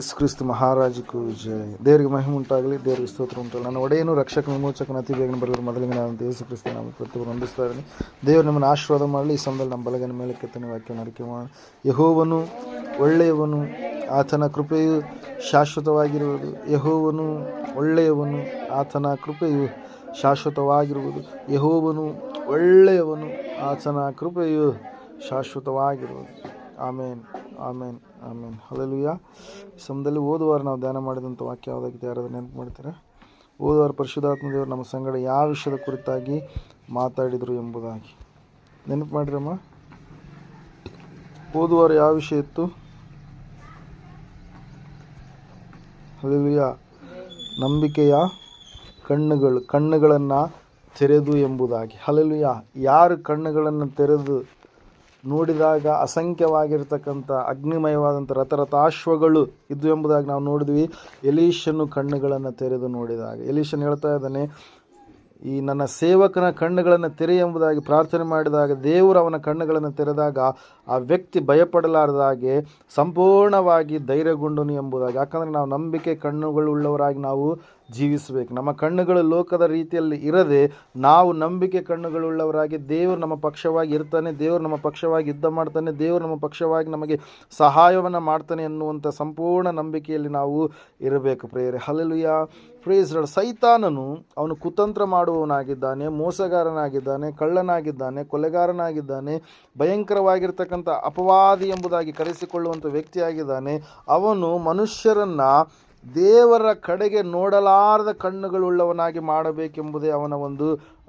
ಕ್ರಿಸ್ತು ಮಹಾರಾಜಕ್ಕೂ ಜಯ. ದೇವರಿಗೆ ಮಹಿಮೆ ಉಂಟಾಗಲಿ, ದೇವರಿಗೆ ಸ್ತೋತ್ರ ಉಂಟಾಗಲಿ. ನನ್ನ ಒಡೆಯನು ರಕ್ಷಕ ವಿಮೋಚಕನ ಅತಿ ಬೇಗನೆ ಬರಲು. ಮೊದಲಿಗೆ ನಾನು ದೇವಸು ಕ್ರಿಸ್ತ ನಾವು ಪ್ರತಿಯೊಬ್ಬರು ನಂಬಿಸ್ತಾ ಇದ್ದೀನಿ. ದೇವರು ನಮ್ಮನ್ನು ಆಶೀರ್ವಾದ ಮಾಡಲಿ. ಈ ಸಮಯದಲ್ಲಿ ನಮ್ಮ ಬಲಗನ ಮೇಲೆ ಕೆತ್ತನೆ ವಾಕ್ಯ ಅರಿಕೆ ಮಾಡಿ ಯಹೋವನು ಒಳ್ಳೆಯವನು. ಆತನ ಕೃಪೆಯು ಶಾಶ್ವತವಾಗಿರುವುದು. ಯಹೋವನು ಒಳ್ಳೆಯವನು. ಆತನ ಕೃಪೆಯು ಶಾಶ್ವತವಾಗಿರುವುದು. ಯಹೋವನು ಒಳ್ಳೆಯವನು. ಆತನ ಕೃಪೆಯು ಶಾಶ್ವತವಾಗಿರುವುದು. ಆಮೇನ್. ಆಮೇನ್. ಆಮೇನ್. ಹಲಲುಯ್ಯ ಈ ಸಮಯದಲ್ಲಿ ಓದುವಾರ ನಾವು ಧ್ಯಾನ ಮಾಡಿದಂಥ ವಾಕ್ಯ ಯಾವುದಾಗಿದೆ? ಯಾರಾದರೂ ನೆನಪು ಮಾಡ್ತೀರಾ? ಓದುವಾರ ಪರಿಶುದ್ಧಾತ್ಮ ದೇವರು ನಮ್ಮ ಸಂಗಡ ಯಾವ ವಿಷಯದ ಕುರಿತಾಗಿ ಮಾತಾಡಿದರು ಎಂಬುದಾಗಿ. ನೆನಪು ಮಾಡಿರಮ್ಮ. ಓದುವಾರ ಯಾವ ವಿಷಯ ಇತ್ತು? ಹಲಲುಯ್ಯ ನಂಬಿಕೆಯ ಕಣ್ಣುಗಳು, ಕಣ್ಣುಗಳನ್ನು ತೆರೆದು ಎಂಬುದಾಗಿ. ಹಲಲುಯ್ಯ ಯಾರು ಕಣ್ಣುಗಳನ್ನು ತೆರೆದು ನೋಡಿದಾಗ ಅಸಂಖ್ಯವಾಗಿರ್ತಕ್ಕಂಥ ಅಗ್ನಿಮಯವಾದಂಥ ರಥರಥಾಶ್ವಗಳು ಇದ್ದು ಎಂಬುದಾಗಿ ನಾವು ನೋಡಿದ್ವಿ. ಎಲೀಶನು ಕಣ್ಣುಗಳನ್ನು ತೆರೆದು ನೋಡಿದಾಗ ಎಲೀಶನ್ ಹೇಳ್ತಾ ಇದ್ದಾನೆ ಈ ನನ್ನ ಸೇವಕನ ಕಣ್ಣುಗಳನ್ನು ತೆರೆ ಎಂಬುದಾಗಿ ಪ್ರಾರ್ಥನೆ ಮಾಡಿದಾಗ ದೇವರು ಅವನ ಕಣ್ಣುಗಳನ್ನು ತೆರೆದಾಗ ಆ ವ್ಯಕ್ತಿ ಭಯಪಡಲಾರದಾಗೆ ಸಂಪೂರ್ಣವಾಗಿ ಧೈರ್ಯಗೊಂಡನು ಎಂಬುದಾಗಿ. ಯಾಕಂದರೆ ನಾವು ನಂಬಿಕೆ ಕಣ್ಣುಗಳುಳ್ಳವರಾಗಿ ನಾವು ಜೀವಿಸಬೇಕು. ನಮ್ಮ ಕಣ್ಣುಗಳು ಲೋಕದ ರೀತಿಯಲ್ಲಿ ಇರದೆ ನಾವು ನಂಬಿಕೆ ಕಣ್ಣುಗಳುಳ್ಳವರಾಗಿ ದೇವರು ನಮ್ಮ ಪಕ್ಷವಾಗಿ ಇರ್ತಾನೆ, ದೇವರು ನಮ್ಮ ಪಕ್ಷವಾಗಿ ಯುದ್ಧ ಮಾಡ್ತಾನೆ, ದೇವರು ನಮ್ಮ ಪಕ್ಷವಾಗಿ ನಮಗೆ ಸಹಾಯವನ್ನು ಮಾಡ್ತಾನೆ ಎನ್ನುವಂಥ ಸಂಪೂರ್ಣ ನಂಬಿಕೆಯಲ್ಲಿ ನಾವು ಇರಬೇಕು ಪ್ರೇಯರೆ. ಹಲಲುಯ ಪ್ರೇಸ್ ಸೈತಾನನು ಅವನು ಕುತಂತ್ರ ಮಾಡುವವನಾಗಿದ್ದಾನೆ, ಮೋಸಗಾರನಾಗಿದ್ದಾನೆ, ಕಳ್ಳನಾಗಿದ್ದಾನೆ, ಕೊಲೆಗಾರನಾಗಿದ್ದಾನೆ, ಭಯಂಕರವಾಗಿರ್ತಕ್ಕಂಥ ಅಪವಾದಿ ಎಂಬುದಾಗಿ ಕರೆಸಿಕೊಳ್ಳುವಂಥ ವ್ಯಕ್ತಿಯಾಗಿದ್ದಾನೆ. ಅವನು ಮನುಷ್ಯರನ್ನ ದೇವರ ಕಡೆಗೆ ನೋಡಲಾರದ ಕಣ್ಣುಗಳುಳ್ಳವನಾಗಿ ಮಾಡಬೇಕೆಂಬುದೇ ಅವನ ಒಂದು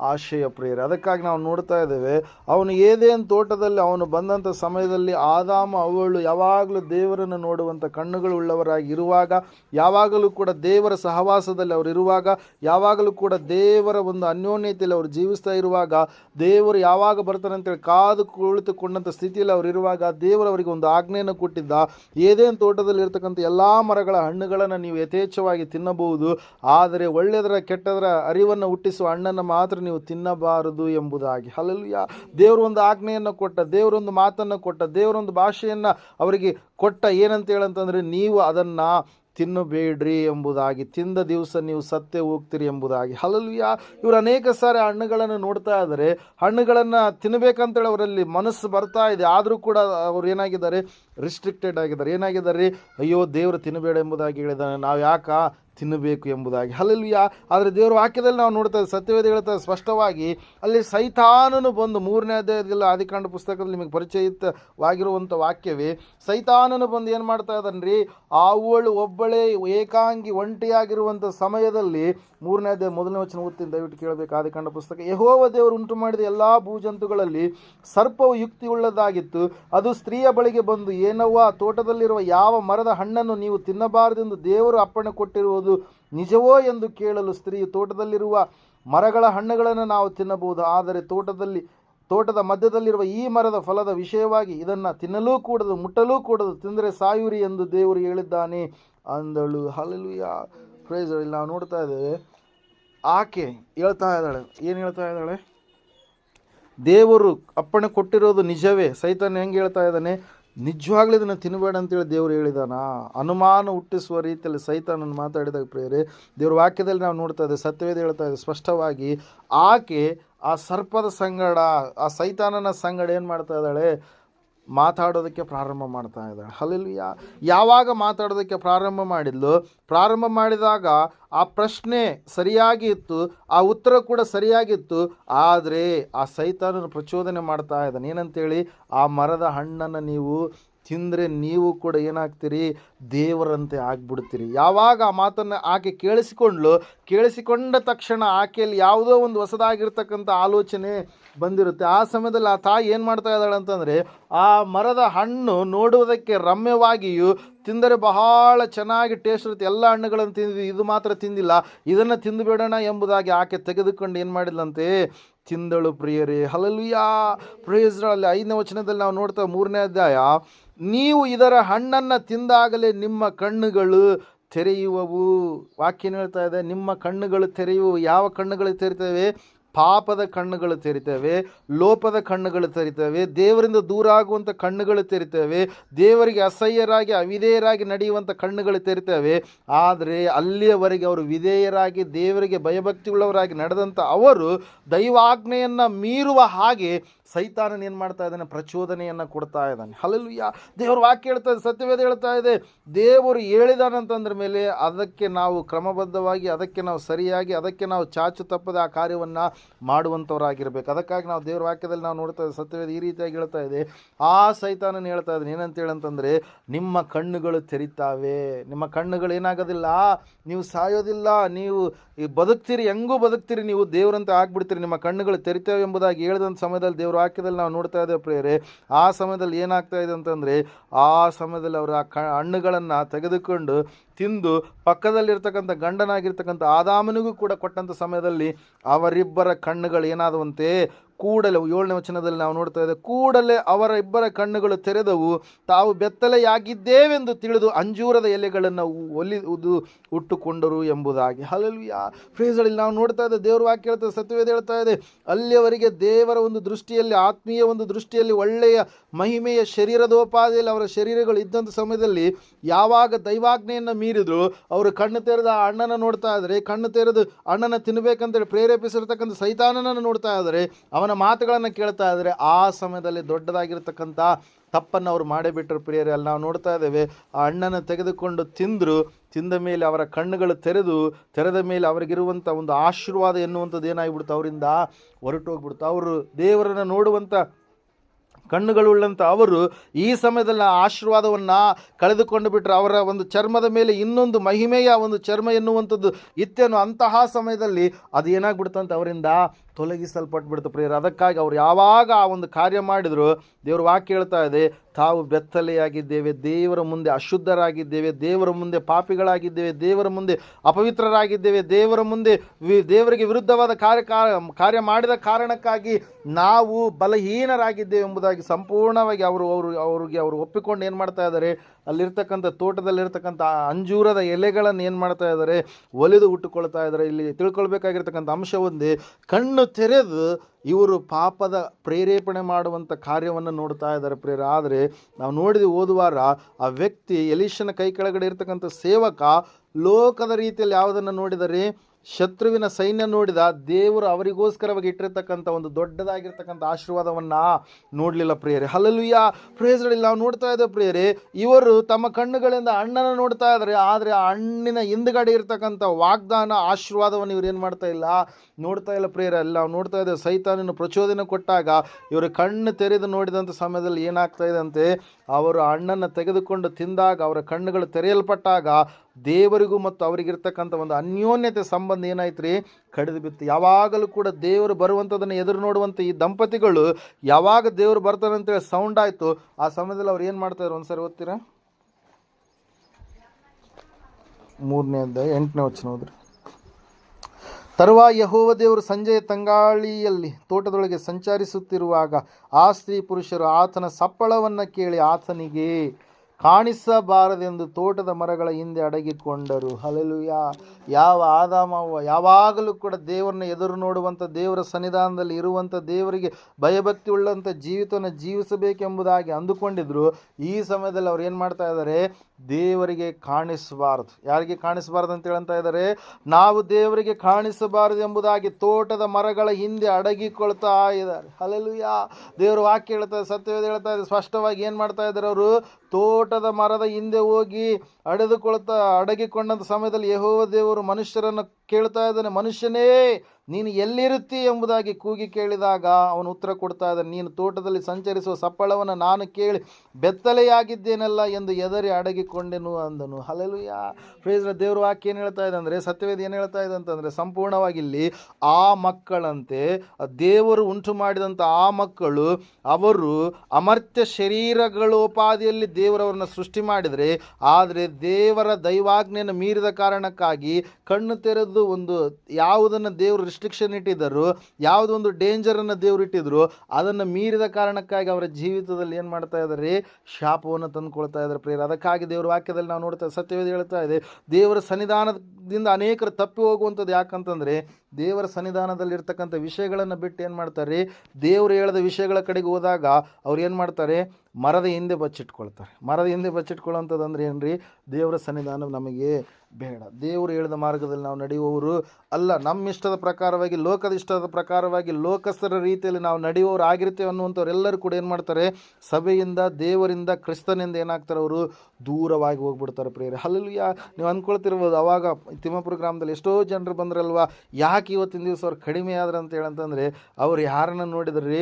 ಆಶಯ ಪ್ರೇರ ಅದಕ್ಕಾಗಿ ನಾವು ನೋಡ್ತಾ ಇದ್ದೇವೆ, ಅವನು ಏದೇನು ತೋಟದಲ್ಲಿ ಅವನು ಬಂದಂಥ ಸಮಯದಲ್ಲಿ ಆದಾಮ ಅವಳು ಯಾವಾಗಲೂ ದೇವರನ್ನು ನೋಡುವಂಥ ಕಣ್ಣುಗಳು ಉಳ್ಳವರಾಗಿ ಇರುವಾಗ, ಯಾವಾಗಲೂ ಕೂಡ ದೇವರ ಸಹವಾಸದಲ್ಲಿ ಅವರು ಇರುವಾಗ, ಯಾವಾಗಲೂ ಕೂಡ ದೇವರ ಒಂದು ಅನ್ಯೋನ್ಯತೆಯಲ್ಲಿ ಅವರು ಜೀವಿಸ್ತಾ ಇರುವಾಗ, ದೇವರು ಯಾವಾಗ ಬರ್ತಾನೆ ಅಂತೇಳಿ ಕಾದು ಕುಳಿತುಕೊಂಡಂಥ ಸ್ಥಿತಿಯಲ್ಲಿ ಅವರು ಇರುವಾಗ ದೇವರು ಅವರಿಗೆ ಒಂದು ಆಜ್ಞೆಯನ್ನು ಕೊಟ್ಟಿದ್ದ, ಏದೇನು ತೋಟದಲ್ಲಿ ಇರ್ತಕ್ಕಂಥ ಎಲ್ಲ ಮರಗಳ ಹಣ್ಣುಗಳನ್ನು ನೀವು ಯಥೇಚ್ಛವಾಗಿ ತಿನ್ನಬಹುದು, ಆದರೆ ಒಳ್ಳೆಯದರ ಕೆಟ್ಟದರ ಅರಿವನ್ನು ಹುಟ್ಟಿಸುವ ಹಣ್ಣನ್ನು ಮಾತ್ರ ನೀವು ತಿನ್ನಬಾರದು ಎಂಬುದಾಗಿ. ಅಲ್ಲಲ್ಲಿ ದೇವರು ಒಂದು ಆಜ್ಞೆಯನ್ನು ಕೊಟ್ಟ ದೇವರೊಂದು ಮಾತನ್ನು ಕೊಟ್ಟ ದೇವರೊಂದು ಭಾಷೆಯನ್ನು ಅವರಿಗೆ ಕೊಟ್ಟ ಏನಂತ ಹೇಳಂತಂದರೆ ನೀವು ಅದನ್ನು ತಿನ್ನಬೇಡ್ರಿ ಎಂಬುದಾಗಿ, ತಿಂದ ದಿವಸ ನೀವು ಸತ್ಯ ಹೋಗ್ತೀರಿ ಎಂಬುದಾಗಿ. ಅಲ್ಲಲ್ಲಿಯ ಇವರು ಅನೇಕ ಸಾರಿ ಹಣ್ಣುಗಳನ್ನು ನೋಡ್ತಾ ಇದ್ದಾರೆ. ಹಣ್ಣುಗಳನ್ನು ತಿನ್ನಬೇಕಂತೇಳಿ ಅವರಲ್ಲಿ ಮನಸ್ಸು ಬರ್ತಾ ಇದೆ. ಆದರೂ ಕೂಡ ಅವ್ರು ಏನಾಗಿದ್ದಾರೆ? ರಿಸ್ಟ್ರಿಕ್ಟೆಡ್ ಆಗಿದ್ದಾರೆ. ಏನಾಗಿದ್ದಾರೆ? ಅಯ್ಯೋ, ದೇವರು ತಿನ್ನಬೇಡ ಎಂಬುದಾಗಿ ಹೇಳಿದ್ದಾನೆ ನಾವು ಯಾಕ ತಿನ್ನಬೇಕು ಎಂಬುದಾಗಿ. ಹಲಲ್ವಿಯ ಆದರೆ ದೇವರ ವಾಕ್ಯದಲ್ಲಿ ನಾವು ನೋಡ್ತಾ ಸತ್ಯವೇದ ಹೇಳ್ತಾ ಸ್ಪಷ್ಟವಾಗಿ, ಅಲ್ಲಿ ಸೈತಾನನು ಬಂದು ಮೂರನೇ ಅಧ್ಯಾಯದಲ್ಲಿ ಆದಿಕಾಂಡ ಪುಸ್ತಕದಲ್ಲಿ ನಿಮಗೆ ಪರಿಚಯಿತವಾಗಿರುವಂಥ ವಾಕ್ಯವೇ, ಸೈತಾನನು ಬಂದು ಏನು ಮಾಡ್ತಾ ಇದ್ದಾನೆ ರೀ? ಅವಳು ಒಬ್ಬಳೇ ಏಕಾಂಗಿ ಒಂಟಿಯಾಗಿರುವಂಥ ಸಮಯದಲ್ಲಿ ಮೂರನೇ ಅಧ್ಯಾಯ ಮೊದಲನೇ ವಚನ ಓದ್ತೀನಿ, ದಯವಿಟ್ಟು ಕೇಳಬೇಕಾದ ಕಂಡ ಪುಸ್ತಕ, ಯಹೋವ ದೇವರು ಉಂಟು ಮಾಡಿದ ಎಲ್ಲ ಭೂಜಂತುಗಳಲ್ಲಿ ಸರ್ಪವು ಯುಕ್ತಿಯುಳ್ಳದಾಗಿತ್ತು. ಅದು ಸ್ತ್ರೀಯ ಬಳಿಗೆ ಬಂದು, ಏನವ್ವ, ತೋಟದಲ್ಲಿರುವ ಯಾವ ಮರದ ಹಣ್ಣನ್ನು ನೀವು ತಿನ್ನಬಾರದೆಂದು ದೇವರು ಅಪ್ಪಣೆ ಕೊಟ್ಟಿರುವುದು ನಿಜವೋ ಎಂದು ಕೇಳಲು ಸ್ತ್ರೀಯು ತೋಟದಲ್ಲಿರುವ ಮರಗಳ ಹಣ್ಣುಗಳನ್ನು ನಾವು ತಿನ್ನಬಹುದು. ಆದರೆ ತೋಟದಲ್ಲಿ, ತೋಟದ ಮಧ್ಯದಲ್ಲಿರುವ ಈ ಮರದ ಫಲದ ವಿಷಯವಾಗಿ ಇದನ್ನು ತಿನ್ನಲೂ ಕೂಡದು, ಮುಟ್ಟಲೂ ಕೂಡದು ತಿಂದರೆ ಸಾಯುರಿ ಎಂದು ದೇವರು ಹೇಳಿದ್ದಾನೆ ಅಂದಳು. ಹಲಲುಯ ಪ್ರೈಸ್ ಇಲ್ಲಿ ನಾವು ನೋಡ್ತಾ ಇದ್ದೇವೆ, ಆಕೆ ಹೇಳ್ತಾ ಇದ್ದಾಳೆ. ಏನು ಹೇಳ್ತಾ ಇದ್ದಾಳೆ? ದೇವರು ಅಪ್ಪಣೆ ಕೊಟ್ಟಿರೋದು ನಿಜವೇ? ಸೈತಾನ ಹೆಂಗೆ ಹೇಳ್ತಾ ಇದ್ದಾನೆ? ನಿಜವಾಗ್ಲೂ ಇದನ್ನು ತಿನ್ನಬೇಡ ಅಂತೇಳಿ ದೇವರು ಹೇಳಿದಾನ? ಅನುಮಾನ ಹುಟ್ಟಿಸುವ ರೀತಿಯಲ್ಲಿ ಸೈತಾನನ್ನು ಮಾತಾಡಿದಾಗ ಪ್ರೇರೆ ದೇವ್ರ ವಾಕ್ಯದಲ್ಲಿ ನಾವು ನೋಡ್ತಾ ಇದ್ದೇವೆ, ಸತ್ಯವೇದ ಹೇಳ್ತಾ ಇದ್ದೇವೆ ಸ್ಪಷ್ಟವಾಗಿ, ಆಕೆ ಆ ಸರ್ಪದ ಸಂಗಡ, ಆ ಸೈತಾನನ ಸಂಗಡ ಏನು ಮಾಡ್ತಾ ಇದ್ದಾಳೆ? ಮಾತಾಡೋದಕ್ಕೆ ಪ್ರಾರಂಭ ಮಾಡ್ತಾ ಇದ್ದಾಳೆ. ಯಾ ಯಾವಾಗ ಮಾತಾಡೋದಕ್ಕೆ ಪ್ರಾರಂಭ ಮಾಡಿದ್ಲು? ಪ್ರಾರಂಭ ಮಾಡಿದಾಗ ಆ ಪ್ರಶ್ನೆ ಸರಿಯಾಗಿ ಇತ್ತು, ಆ ಉತ್ತರ ಕೂಡ ಸರಿಯಾಗಿತ್ತು ಆದರೆ ಆ ಸೈತಾನನ ಪ್ರಚೋದನೆ ಮಾಡ್ತಾ ಇದ್ದಾನೆ. ಏನಂತೇಳಿ? ಆ ಮರದ ಹಣ್ಣನ್ನು ನೀವು ತಿಂದರೆ ನೀವು ಕೂಡ ಏನಾಗ್ತೀರಿ? ದೇವರಂತೆ ಆಗ್ಬಿಡ್ತೀರಿ. ಯಾವಾಗ ಆ ಮಾತನ್ನು ಆಕೆ ಕೇಳಿಸಿಕೊಂಡ್ಲು ಕೇಳಿಸಿಕೊಂಡ ತಕ್ಷಣ ಆಕೆಯಲ್ಲಿ ಯಾವುದೋ ಒಂದು ಹೊಸದಾಗಿರ್ತಕ್ಕಂಥ ಆಲೋಚನೆ ಬಂದಿರುತ್ತೆ. ಆ ಸಮಯದಲ್ಲಿ ಆ ತಾಯಿ ಏನು ಮಾಡ್ತಾ ಇದ್ದಾಳೆ ಅಂತಂದರೆ, ಆ ಮರದ ಹಣ್ಣು ನೋಡುವುದಕ್ಕೆ ರಮ್ಯವಾಗಿಯೂ, ತಿಂದರೆ ಬಹಳ ಚೆನ್ನಾಗಿ ಟೇಸ್ಟ್ ಇರುತ್ತೆ. ಎಲ್ಲ ಹಣ್ಣುಗಳನ್ನು ತಿಂದಿದ್ವಿ ಇದು ಮಾತ್ರ ತಿಂದಿಲ್ಲ, ಇದನ್ನು ತಿಂದುಬೇಡೋಣ ಎಂಬುದಾಗಿ ಆಕೆ ತೆಗೆದುಕೊಂಡು ಏನು ಮಾಡಿದ್ಲಂತೆ? ತಿಂದಳು ಪ್ರಿಯರೇ. ಹಲಲುಯಾ ಪ್ರೇಸ್ರಲ್ಲಿ ಐದನೇ ವಚನದಲ್ಲಿ ನಾವು ನೋಡ್ತಾ ಮೂರನೇ ಅಧ್ಯಾಯ. ನೀವು ಇದರ ಹಣ್ಣನ್ನು ತಿಂದಾಗಲೇ ನಿಮ್ಮ ಕಣ್ಣುಗಳು ತೆರೆಯುವವು. ವಾಕ್ಯನ ಹೇಳ್ತಾ ಇದೆ, ನಿಮ್ಮ ಕಣ್ಣುಗಳು ತೆರೆಯುವವು. ಯಾವ ಕಣ್ಣುಗಳು ತೆರಿತವೆ ಪಾಪದ ಕಣ್ಣುಗಳು ತೆರಿತವೆ ಲೋಪದ ಕಣ್ಣುಗಳು ತೆರಿತವೆ ದೇವರಿಂದ ದೂರ ಆಗುವಂಥ ಕಣ್ಣುಗಳು ತೆರಿತವೆ ದೇವರಿಗೆ ಅಸಹ್ಯರಾಗಿ, ಅವಿಧೇಯರಾಗಿ ನಡೆಯುವಂಥ ಕಣ್ಣುಗಳು ತೆರಿತವೆ ಆದರೆ ಅಲ್ಲಿಯವರೆಗೆ ಅವರು ವಿಧೇಯರಾಗಿ, ದೇವರಿಗೆ ಭಯಭಕ್ತಿಯುಳ್ಳವರಾಗಿ ನಡೆದಂಥ ಅವರು ದೈವಾಜ್ಞೆಯನ್ನು ಮೀರುವ ಹಾಗೆ ಸೈತಾನನ ಏನು ಮಾಡ್ತಾ ಇದ್ದಾನೆ? ಪ್ರಚೋದನೆಯನ್ನು ಕೊಡ್ತಾ ಇದ್ದಾನೆ. ಹಲಲುಯ್ಯ ದೇವ್ರ ವಾಕ್ಯ ಹೇಳ್ತಾ ಇದೆ, ಸತ್ಯವೇದ ಹೇಳ್ತಾ ಇದೆ. ದೇವರು ಹೇಳಿದಾನಂತಂದ್ರ ಮೇಲೆ ಅದಕ್ಕೆ ನಾವು ಕ್ರಮಬದ್ಧವಾಗಿ, ಅದಕ್ಕೆ ನಾವು ಸರಿಯಾಗಿ, ಅದಕ್ಕೆ ನಾವು ಚಾಚು ತಪ್ಪದೆ ಆ ಕಾರ್ಯವನ್ನು ಮಾಡುವಂಥವರಾಗಿರಬೇಕು ಅದಕ್ಕಾಗಿ ನಾವು ದೇವ್ರ ವಾಕ್ಯದಲ್ಲಿ ನಾವು ನೋಡ್ತಾ ಇದ್ದೀವಿ, ಸತ್ಯವೇದ ಈ ರೀತಿಯಾಗಿ ಹೇಳ್ತಾ ಇದೆ. ಆ ಸೈತಾನನ ಹೇಳ್ತಾ ಇದ್ದಾನೆ, ಏನಂತ ಅಂತಂದರೆ ನಿಮ್ಮ ಕಣ್ಣುಗಳು ತೆರಿತಾವೆ. ನಿಮ್ಮ ಕಣ್ಣುಗಳು ಏನಾಗೋದಿಲ್ಲ? ನೀವು ಸಾಯೋದಿಲ್ಲ. ನೀವು ಈ ಬದುಕ್ತೀರಿ, ಹೆಂಗೂ ಬದುಕ್ತೀರಿ, ನೀವು ದೇವರಂತೆ ಆಗ್ಬಿಡ್ತೀರಿ, ನಿಮ್ಮ ಕಣ್ಣುಗಳು ತೆರಿತೇವೆ ಎಂಬುದಾಗಿ ಹೇಳಿದಂಥ ಸಮಯದಲ್ಲಿ ದೇವರು ಹಾಕಿದಲ್ಲಿ ನಾವು ನೋಡ್ತಾ ಇದ್ದೇವೆ ಪ್ರೇಯರೆ. ಆ ಸಮಯದಲ್ಲಿ ಏನಾಗ್ತಾ ಇದೆ ಅಂತಂದರೆ, ಆ ಸಮಯದಲ್ಲಿ ಅವರು ಆ ಕ, ಹಣ್ಣುಗಳನ್ನು ತೆಗೆದುಕೊಂಡು ತಿಂದು ಪಕ್ಕದಲ್ಲಿರ್ತಕ್ಕಂಥ ಗಂಡನಾಗಿರ್ತಕ್ಕಂಥ ಆದಾಮನಿಗೂ ಕೂಡ ಕೊಟ್ಟಂಥ ಸಮಯದಲ್ಲಿ ಅವರಿಬ್ಬರ ಕಣ್ಣುಗಳು ಏನಾದವಂತೆ ಕೂಡಲೇ, ಏಳನೇ ವಚನದಲ್ಲಿ ನಾವು ನೋಡ್ತಾ ಇದ್ದೇವೆ ಕೂಡಲೇ ಅವರ ಇಬ್ಬರ ಕಣ್ಣುಗಳು ತೆರೆದವು. ತಾವು ಬೆತ್ತಲೆಯಾಗಿದ್ದೇವೆಂದು ತಿಳಿದು ಅಂಜೂರದ ಎಲೆಗಳನ್ನು ಒಲಿ, ಉದು, ಉಟ್ಟುಕೊಂಡರು ಎಂಬುದಾಗಿ. ಹಲಲ್ವಿಯ ಫ್ರೇಸ್ಗಳಲ್ಲಿ ನಾವು ನೋಡ್ತಾ ಇದ್ದೇವೆ ದೇವ್ರ ವಾಕ್ಯ ಹೇಳ್ತಾ ಸತ್ಯವೇದ ಹೇಳ್ತಾ ಇದೆ, ಅಲ್ಲಿಯವರಿಗೆ ದೇವರ ಒಂದು ದೃಷ್ಟಿಯಲ್ಲಿ, ಆತ್ಮೀಯ ಒಂದು ದೃಷ್ಟಿಯಲ್ಲಿ ಒಳ್ಳೆಯ ಮಹಿಮೆಯ ಶರೀರದೋಪಾದಿಯಲ್ಲಿ ಅವರ ಶರೀರಗಳು ಇದ್ದಂಥ ಸಮಯದಲ್ಲಿ ಯಾವಾಗ ದೈವಾಜ್ಞೆಯನ್ನು ಮೀರಿದ್ರು ಅವರು ಕಣ್ಣು ತೆರೆದ ಅಣ್ಣನ ನೋಡ್ತಾ ಇದ್ದರೆ. ಕಣ್ಣು ತೆರೆದು ಅಣ್ಣನ ತಿನ್ನಬೇಕಂತೇಳಿ ಪ್ರೇರೇಪಿಸಿರ್ತಕ್ಕಂಥ ಸೈತಾನನನ್ನು ನೋಡ್ತಾ ಇದ್ದಾರೆ. ಅವನ ಮಾತುಗಳನ್ನು ಕೇಳ್ತಾ ಇದ್ದರೆ ಆ ಸಮಯದಲ್ಲಿ ದೊಡ್ಡದಾಗಿರ್ತಕ್ಕಂಥ ತಪ್ಪನ್ನು ಅವರು ಮಾಡಿಬಿಟ್ರು ಪ್ರಿಯರೇ. ಅಲ್ಲಿ ನಾವು ನೋಡ್ತಾ ಇದ್ದೇವೆ, ಆ ಅಣ್ಣನ ತೆಗೆದುಕೊಂಡು ತಿಂದರು, ತಿಂದ ಮೇಲೆ ಅವರ ಕಣ್ಣುಗಳು ತೆರೆದು, ತೆರೆದ ಮೇಲೆ ಅವರಿಗಿರುವಂಥ ಒಂದು ಆಶೀರ್ವಾದ ಎನ್ನುವಂಥದ್ದು ಏನಾಗಿಬಿಡ್ತು, ಅವರಿಂದ ಹೊರಟು ಹೋಗ್ಬಿಡ್ತು ಅವರು ದೇವರನ್ನು ನೋಡುವಂಥ ಕಣ್ಣುಗಳುಳ್ಳಂಥ ಅವರು ಈ ಸಮಯದಲ್ಲಿ ಆಶೀರ್ವಾದವನ್ನು ಕಳೆದುಕೊಂಡು ಬಿಟ್ಟರೆ ಅವರ ಒಂದು ಚರ್ಮದ ಮೇಲೆ ಇನ್ನೊಂದು ಮಹಿಮೆಯ ಒಂದು ಚರ್ಮ ಎನ್ನುವಂಥದ್ದು ಇತ್ತೇನು ಅಂತಹ ಸಮಯದಲ್ಲಿ ಅದು ಏನಾಗ್ಬಿಡ್ತಂತ ಅವರಿಂದ ಅವರಿಂದ ತೊಲಗಿಸಲ್ಪಟ್ಬಿಡ್ತು ಪ್ರಿಯರು. ಅದಕ್ಕಾಗಿ ಅವ್ರು ಯಾವಾಗ ಆ ಒಂದು ಕಾರ್ಯ ಮಾಡಿದ್ರು ದೇವರು ವಾಕ್ಯ ಹೇಳ್ತಾ ಇದೆ ತಾವು ಬೆತ್ತಲೆಯಾಗಿದ್ದೇವೆ, ದೇವರ ಮುಂದೆ ಅಶುದ್ಧರಾಗಿದ್ದೇವೆ, ದೇವರ ಮುಂದೆ ಪಾಪಿಗಳಾಗಿದ್ದೇವೆ, ದೇವರ ಮುಂದೆ ಅಪವಿತ್ರರಾಗಿದ್ದೇವೆ, ದೇವರ ಮುಂದೆ ವಿ- ದೇವರಿಗೆ ವಿರುದ್ಧವಾದ ಕಾರ್ಯ ಕಾರ್ಯ ಮಾಡಿದ ಕಾರಣಕ್ಕಾಗಿ ನಾವು ಬಲಹೀನರಾಗಿದ್ದೇವೆ ಎಂಬುದಾಗಿ ಸಂಪೂರ್ಣವಾಗಿ ಅವರು ಅವರು, ಅವರಿಗೆ ಅವರು ಒಪ್ಪಿಕೊಂಡು ಏನು ಮಾಡ್ತಾ ಇದ್ದಾರೆ? ಅಲ್ಲಿರ್ತಕ್ಕಂಥ ತೋಟದಲ್ಲಿರ್ತಕ್ಕಂಥ ಅಂಜೂರದ ಎಲೆಗಳನ್ನು ಏನು ಮಾಡ್ತಾ ಇದ್ದಾರೆ ಒಲಿದು ಉಟ್ಟುಕೊಳ್ತಾ ಇದ್ದಾರೆ ಇಲ್ಲಿ ತಿಳ್ಕೊಳ್ಬೇಕಾಗಿರ್ತಕ್ಕಂಥ ಅಂಶ ಒಂದೇ, ಕಣ್ಣು ತೆರೆದು ಇವರು ಪಾಪದ ಪ್ರೇರೇಪಣೆ ಮಾಡುವಂಥ ಕಾರ್ಯವನ್ನು ನೋಡ್ತಾ ಇದ್ದಾರೆ ಪ್ರೇರ ಆದರೆ ನಾವು ನೋಡಿದ ಓದುವಾರ ಆ ವ್ಯಕ್ತಿ ಎಲಿಶನ ಕೈ ಕೆಳಗಡೆ ಇರ್ತಕ್ಕಂಥ ಸೇವಕ ಲೋಕದ ರೀತಿಯಲ್ಲಿ ಯಾವುದನ್ನು ನೋಡಿದರೆ ಶತ್ರುವಿನ ಸೈನ್ಯ ನೋಡಿದ ದೇವರು ಅವರಿಗೋಸ್ಕರವಾಗಿ ಇಟ್ಟಿರ್ತಕ್ಕಂಥ ಒಂದು ದೊಡ್ಡದಾಗಿರ್ತಕ್ಕಂಥ ಆಶೀರ್ವಾದವನ್ನ ನೋಡಲಿಲ್ಲ ಪ್ರಿಯರೇ. ಹಲಲುಯ್ಯ ಪ್ರೇಸ್ಗಳಲ್ಲಿ ನಾವು ನೋಡ್ತಾ ಇದ್ದೇವೆ ಪ್ರಿಯರೇ, ಇವರು ತಮ್ಮ ಕಣ್ಣುಗಳಿಂದ ಅಣ್ಣನ ನೋಡ್ತಾ ಇದ್ದಾರೆ, ಆದರೆ ಆ ಹಣ್ಣಿನ ಹಿಂದ್ಗಡೆ ಇರ್ತಕ್ಕಂಥ ವಾಗ್ದಾನ, ಆಶೀರ್ವಾದವನ್ನು ಇವ್ರು ಏನು ಮಾಡ್ತಾ ಇಲ್ಲ? ನೋಡ್ತಾ ಇಲ್ಲ ಪ್ರಿಯರೇ, ಅಲ್ಲಿ ನಾವು ನೋಡ್ತಾ ಇದ್ದೇವೆ ಸೈತಾನನ್ನು ಪ್ರಚೋದನೆ ಕೊಟ್ಟಾಗ ಇವರು ಕಣ್ಣು ತೆರೆದು ನೋಡಿದಂಥ ಸಮಯದಲ್ಲಿ ಏನಾಗ್ತಾ ಇದೆ ಅಂತೆ ಅವರು ಹಣ್ಣನ್ನು ತೆಗೆದುಕೊಂಡು ತಿಂದಾಗ, ಅವರ ಕಣ್ಣುಗಳು ತೆರೆಯಲ್ಪಟ್ಟಾಗ ದೇವರಿಗೂ ಮತ್ತು ಅವರಿಗಿರ್ತಕ್ಕಂಥ ಒಂದು ಅನ್ಯೋನ್ಯತೆ ಸಂಬಂಧ ಏನಾಯ್ತು ರೀ ಕಡಿದು ಬಿತ್ತು. ಯಾವಾಗಲೂ ಕೂಡ ದೇವರು ಬರುವಂಥದ್ದನ್ನು ಎದುರು ನೋಡುವಂಥ ಈ ದಂಪತಿಗಳು ಯಾವಾಗ ದೇವರು ಬರ್ತಾನೆ ಅಂತೇಳಿ ಸೌಂಡ್ ಆಯಿತು. ಆ ಸಮಯದಲ್ಲಿ ಅವ್ರು ಏನು ಮಾಡ್ತಾಯಿದ್ರು ಒಂದ್ಸರಿ ಓದ್ತೀರಾ? ಮೂರನೇ ಅಧ್ಯಾಯ ಎಂಟನೇ ವಚನ ಹೋದ್ರಿ ತರುವಾಯ ಯಹೋವ ದೇವರು ಸಂಜೆಯ ತಂಗಾಳಿಯಲ್ಲಿ ತೋಟದೊಳಗೆ ಸಂಚರಿಸುತ್ತಿರುವಾಗ ಆ ಸ್ತ್ರೀ ಪುರುಷರು ಆತನ ಸಪ್ಪಳವನ್ನು ಕೇಳಿ ಆತನಿಗೆ ಕಾಣಿಸಬಾರದೆಂದು ತೋಟದ ಮರಗಳ ಹಿಂದೆ ಅಡಗಿಕೊಂಡರು. ಹಲಲು ಯಾವ ಆದಾಮ, ಯಾವಾಗಲೂ ಕೂಡ ದೇವರನ್ನ ಎದುರು ನೋಡುವಂಥ ದೇವರ ಸನ್ನಿಧಾನದಲ್ಲಿ ಇರುವಂಥ ದೇವರಿಗೆ ಭಯಭಕ್ತಿ ಉಳ್ಳಂಥ ಜೀವಿತವನ್ನು ಜೀವಿಸಬೇಕೆಂಬುದಾಗಿ ಅಂದುಕೊಂಡಿದ್ರು. ಈ ಸಮಯದಲ್ಲಿ ಅವ್ರು ಏನು ಮಾಡ್ತಾ ಇದ್ದಾರೆ? ದೇವರಿಗೆ ಕಾಣಿಸಬಾರದು. ಯಾರಿಗೆ ಕಾಣಿಸಬಾರದು ಅಂತ ಹೇಳ್ತಾ ಇದ್ದಾರೆ? ನಾವು ದೇವರಿಗೆ ಕಾಣಿಸಬಾರದು ಎಂಬುದಾಗಿ ತೋಟದ ಮರಗಳ ಹಿಂದೆ ಅಡಗಿಕೊಳ್ತಾ ಇದ್ದಾರೆ. ಹಲಲುಯ ದೇವರು ವಾಕ್ಯ ಹೇಳ್ತಾ ಸತ್ಯವೇದ ಹೇಳ್ತಾ ಇದ್ದಾರೆ ಸ್ಪಷ್ಟವಾಗಿ ಏನು ಮಾಡ್ತಾ ಇದ್ದಾರೆ ಅವರು? ತೋಟದ ಮರದ ಹಿಂದೆ ಹೋಗಿ ಅಡೆದುಕೊಳ್ತಾ ಅಡಗಿಕೊಂಡಂಥ ಸಮಯದಲ್ಲಿ ಯಹೋವ ದೇವರು ಮನುಷ್ಯರನ್ನು ಕೇಳ್ತಾ ಇದ್ದಾನೆ ಮನುಷ್ಯನೇ ನೀನು ಎಲ್ಲಿರುತ್ತಿ ಎಂಬುದಾಗಿ ಕೂಗಿ ಕೇಳಿದಾಗ ಅವನು ಉತ್ತರ ಕೊಡ್ತಾ ಇದ್ದಾನೆ, ನೀನು ತೋಟದಲ್ಲಿ ಸಂಚರಿಸುವ ಸಪ್ಪಳವನ್ನು ನಾನು ಕೇಳಿ ಬೆತ್ತಲೆಯಾಗಿದ್ದೇನಲ್ಲ ಎಂದು ಎದರಿ ಅಡಗಿಕೊಂಡೆನು ಅಂದನು. ಹಲಲುಯ ಪ್ರೇಸ್ರ ದೇವರು ವಾಕ್ಯ ಏನು ಹೇಳ್ತಾ ಇದೆ ಅಂದರೆ, ಸತ್ಯವೇದ ಏನು ಹೇಳ್ತಾ ಇದೆ ಅಂತಂದರೆ, ಸಂಪೂರ್ಣವಾಗಿ ಇಲ್ಲಿ ಆ ಮಕ್ಕಳಂತೆ ದೇವರು ಉಂಟು ಮಾಡಿದಂಥ ಆ ಮಕ್ಕಳು, ಅವರು ಅಮರ್ತ್ಯ ಶರೀರಗಳೋಪಾದಿಯಲ್ಲಿ ದೇವರವರನ್ನು ಸೃಷ್ಟಿ ಮಾಡಿದರೆ, ಆದರೆ ದೇವರ ದೈವಾಜ್ಞೆಯನ್ನು ಮೀರಿದ ಕಾರಣಕ್ಕಾಗಿ ಕಣ್ಣು ತೆರೆದು ಒಂದು ಯಾವುದನ್ನು ದೇವರು ರೆಸ್ಟ್ರಿಕ್ಷನ್ ಇಟ್ಟಿದ್ದರು, ಯಾವುದೊಂದು ಡೇಂಜರನ್ನು ದೇವರು ಇಟ್ಟಿದ್ರು, ಅದನ್ನು ಮೀರಿದ ಕಾರಣಕ್ಕಾಗಿ ಅವರ ಜೀವಿತದಲ್ಲಿ ಏನು ಮಾಡ್ತಾ ಇದ್ದಾರೆ, ಶಾಪವನ್ನು ತಂದುಕೊಳ್ತಾ ಇದ್ದಾರೆ ಪ್ರೇರ ಅದಕ್ಕಾಗಿ ದೇವರ ವಾಕ್ಯದಲ್ಲಿ ನಾವು ನೋಡ್ತಾ ಸತ್ಯವೇದ ಹೇಳ್ತಾ ಇದೆ, ದೇವರ ಸನ್ನಿಧಾನದಿಂದ ಅನೇಕರು ತಪ್ಪಿ ಹೋಗುವಂಥದ್ದು ಯಾಕಂತಂದರೆ, ದೇವರ ಸನ್ನಿಧಾನದಲ್ಲಿರ್ತಕ್ಕಂಥ ವಿಷಯಗಳನ್ನು ಬಿಟ್ಟು ಏನು ಮಾಡ್ತಾರೆ, ದೇವರು ಹೇಳಿದ ವಿಷಯಗಳ ಕಡೆಗೆ ಹೋದಾಗ ಅವ್ರು ಏನು ಮಾಡ್ತಾರೆ ಮರದ ಹಿಂದೆ ಬಚ್ಚಿಟ್ಕೊಳ್ತಾರೆ. ಮರದ ಹಿಂದೆ ಬಚ್ಚಿಟ್ಕೊಳ್ಳೋಂಥದ್ದು ಅಂದ್ರೆ ಏನು ರೀ ದೇವರ ಸನ್ನಿಧಾನ ನಮಗೆ ಬೇಡ. ದೇವರು ಹೇಳಿದ ಮಾರ್ಗದಲ್ಲಿ ನಾವು ನಡೆಯುವವರು ಅಲ್ಲ. ನಮ್ಮ ಇಷ್ಟದ ಪ್ರಕಾರವಾಗಿ, ಲೋಕದ ಇಷ್ಟದ ಪ್ರಕಾರವಾಗಿ, ಲೋಕಸ್ಥರ ರೀತಿಯಲ್ಲಿ ನಾವು ನಡೆಯುವವರು ಆಗಿರ್ತೇವೆ ಅನ್ನುವಂಥವ್ರೆಲ್ಲರೂ ಕೂಡ ಏನು ಮಾಡ್ತಾರೆ? ಸಭೆಯಿಂದ, ದೇವರಿಂದ, ಕ್ರಿಸ್ತನಿಂದ ಏನಾಗ್ತಾರೆ ಅವರು? ದೂರವಾಗಿ ಹೋಗ್ಬಿಡ್ತಾರೆ ಪ್ರಿಯರೇ. ಯಾ ನೀವು ಅಂದ್ಕೊಳ್ತಿರ್ಬೋದು, ಅವಾಗ ತಿಮ್ಮಾಪುರ ಗ್ರಾಮದಲ್ಲಿ ಎಷ್ಟೋ ಜನರು ಬಂದ್ರಲ್ವಾ? ಯಾಕೆ ಇವತ್ತಿನ ದಿವಸ ಅವ್ರು ಕಡಿಮೆ ಆದ್ರೆ ಅಂತ ಹೇಳಂತಂದರೆ ಅವ್ರು ಯಾರನ್ನ ನೋಡಿದ್ರಿ?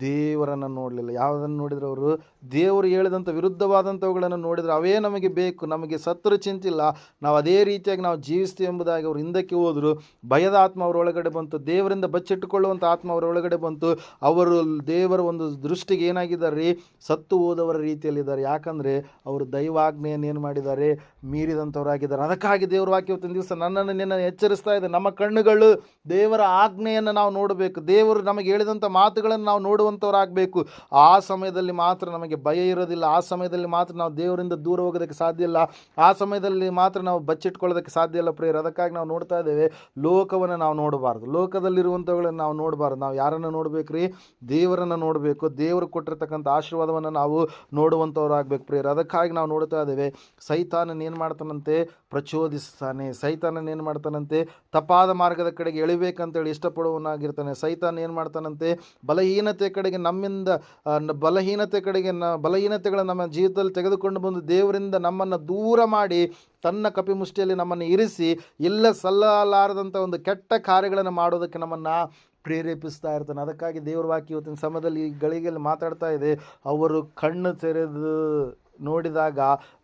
ದೇವರನ್ನು ನೋಡಲಿಲ್ಲ. ಯಾವುದನ್ನು ನೋಡಿದ್ರು ಅವರು? ದೇವರು ಹೇಳಿದಂಥ ವಿರುದ್ಧವಾದಂಥವುಗಳನ್ನು ನೋಡಿದರೆ ಅವೇ ನಮಗೆ ಬೇಕು, ನಮಗೆ ಸತ್ರು ಚಿಂತಿಲ್ಲ. ನಾವು ಅದೇ ರೀತಿಯಾಗಿ ನಾವು ಜೀವಿಸ್ತೀವಿ ಎಂಬುದಾಗಿ ಅವರು ಹಿಂದಕ್ಕೆ ಹೋದರು. ಭಯದ ಆತ್ಮ ಅವರ ಒಳಗಡೆ ಬಂತು. ದೇವರಿಂದ ಬಚ್ಚಿಟ್ಟುಕೊಳ್ಳುವಂಥ ಆತ್ಮ ಅವರ ಒಳಗಡೆ ಬಂತು. ಅವರು ದೇವರ ಒಂದು ದೃಷ್ಟಿಗೆ ಏನಾಗಿದ್ದಾರೆ? ರೀ ಸತ್ತು ಹೋದವರ ರೀತಿಯಲ್ಲಿದ್ದಾರೆ. ಯಾಕಂದರೆ ಅವರು ದೈವಾಜ್ಞೆಯನ್ನು ಏನು ಮಾಡಿದ್ದಾರೆ? ಮೀರಿದಂಥವರಾಗಿದ್ದಾರೆ. ಅದಕ್ಕಾಗಿ ದೇವರ ವಾಕ್ಯ ಇವತ್ತಿನ ದಿವಸ ನನ್ನನ್ನು ನಿನ್ನ ಎಚ್ಚರಿಸ್ತಾ ಇದೆ. ನಮ್ಮ ಕಣ್ಣುಗಳು ದೇವರ ಆಜ್ಞೆಯನ್ನು ನಾವು ನೋಡಬೇಕು. ದೇವರು ನಮಗೆ ಹೇಳಿದಂಥ ಮಾತುಗಳನ್ನು ನಾವು ನೋಡುವಂಥವ್ರಾಗಬೇಕು ಆ ಸಮಯದಲ್ಲಿ ಮಾತ್ರ ನಮಗೆ ಭಯ ಇರೋದಿಲ್ಲ. ಆ ಸಮಯದಲ್ಲಿ ಮಾತ್ರ ನಾವು ದೇವರಿಂದ ದೂರ ಹೋಗೋದಕ್ಕೆ ಸಾಧ್ಯ ಇಲ್ಲ. ಆ ಸಮಯದಲ್ಲಿ ಮಾತ್ರ ನಾವು ಬಚ್ಚಿಟ್ಕೊಳ್ಳೋದಕ್ಕೆ ಸಾಧ್ಯ ಇಲ್ಲ ಪ್ರೇಯರ್. ಅದಕ್ಕಾಗಿ ನಾವು ನೋಡ್ತಾ ಇದ್ದೇವೆ, ಲೋಕವನ್ನು ನಾವು ನೋಡಬಾರ್ದು. ಲೋಕದಲ್ಲಿರುವಂಥವುಗಳನ್ನು ನಾವು ನೋಡಬಾರ್ದು. ನಾವು ಯಾರನ್ನು ನೋಡಬೇಕು ರೀ ದೇವರನ್ನು ನೋಡಬೇಕು. ದೇವರು ಕೊಟ್ಟಿರ್ತಕ್ಕಂಥ ಆಶೀರ್ವಾದವನ್ನು ನಾವು ನೋಡುವಂಥವ್ರಾಗಬೇಕು ಪ್ರೇಯರ್. ಅದಕ್ಕಾಗಿ ನಾವು ನೋಡ್ತಾ ಇದ್ದೇವೆ, ಸೈತಾನನ್ ಏನು ಮಾಡ್ತಾನಂತೆ? ಪ್ರಚೋದಿಸ್ತಾನೆ. ಸೈತಾನನ್ ಏನು ಮಾಡ್ತಾನಂತೆ? ತಪ್ಪಾದ ಮಾರ್ಗದ ಕಡೆಗೆ ಎಳಿಬೇಕಂತೇಳಿ ಇಷ್ಟಪಡುವನಾಗಿರ್ತಾನೆ ಸೈತಾನ ಏನು ಮಾಡ್ತಾನಂತೆ? ಬಲಹೀನತೆ ಕಡೆಗೆ ನಮ್ಮಿಂದ ಬಲಹೀನತೆ ಕಡೆಗೆ ನ, ಬಲಹೀನತೆಗಳನ್ನು ನಮ್ಮ ಜೀವಿತದಲ್ಲಿ ತೆಗೆದುಕೊಂಡು ಬಂದು ದೇವರಿಂದ ನಮ್ಮನ್ನು ದೂರ ಮಾಡಿ, ತನ್ನ ಕಪಿಮುಷ್ಟಿಯಲ್ಲಿ ನಮ್ಮನ್ನು ಇರಿಸಿ, ಇಲ್ಲ ಸಲ್ಲಲಾರದಂಥ ಒಂದು ಕೆಟ್ಟ ಕಾರ್ಯಗಳನ್ನು ಮಾಡೋದಕ್ಕೆ ನಮ್ಮನ್ನು ಪ್ರೇರೇಪಿಸ್ತಾ ಇರ್ತಾನೆ. ಅದಕ್ಕಾಗಿ ದೇವರ ವಾಕ್ಯ ಇವತ್ತಿನ ಸಮಯದಲ್ಲಿ ಈ ಗಳಿಗೆಯಲ್ಲಿ ಮಾತಾಡ್ತಾ ಇದೆ. ಅವರು ಕಣ್ಣು ತೆರೆದು ನೋಡಿದಾಗ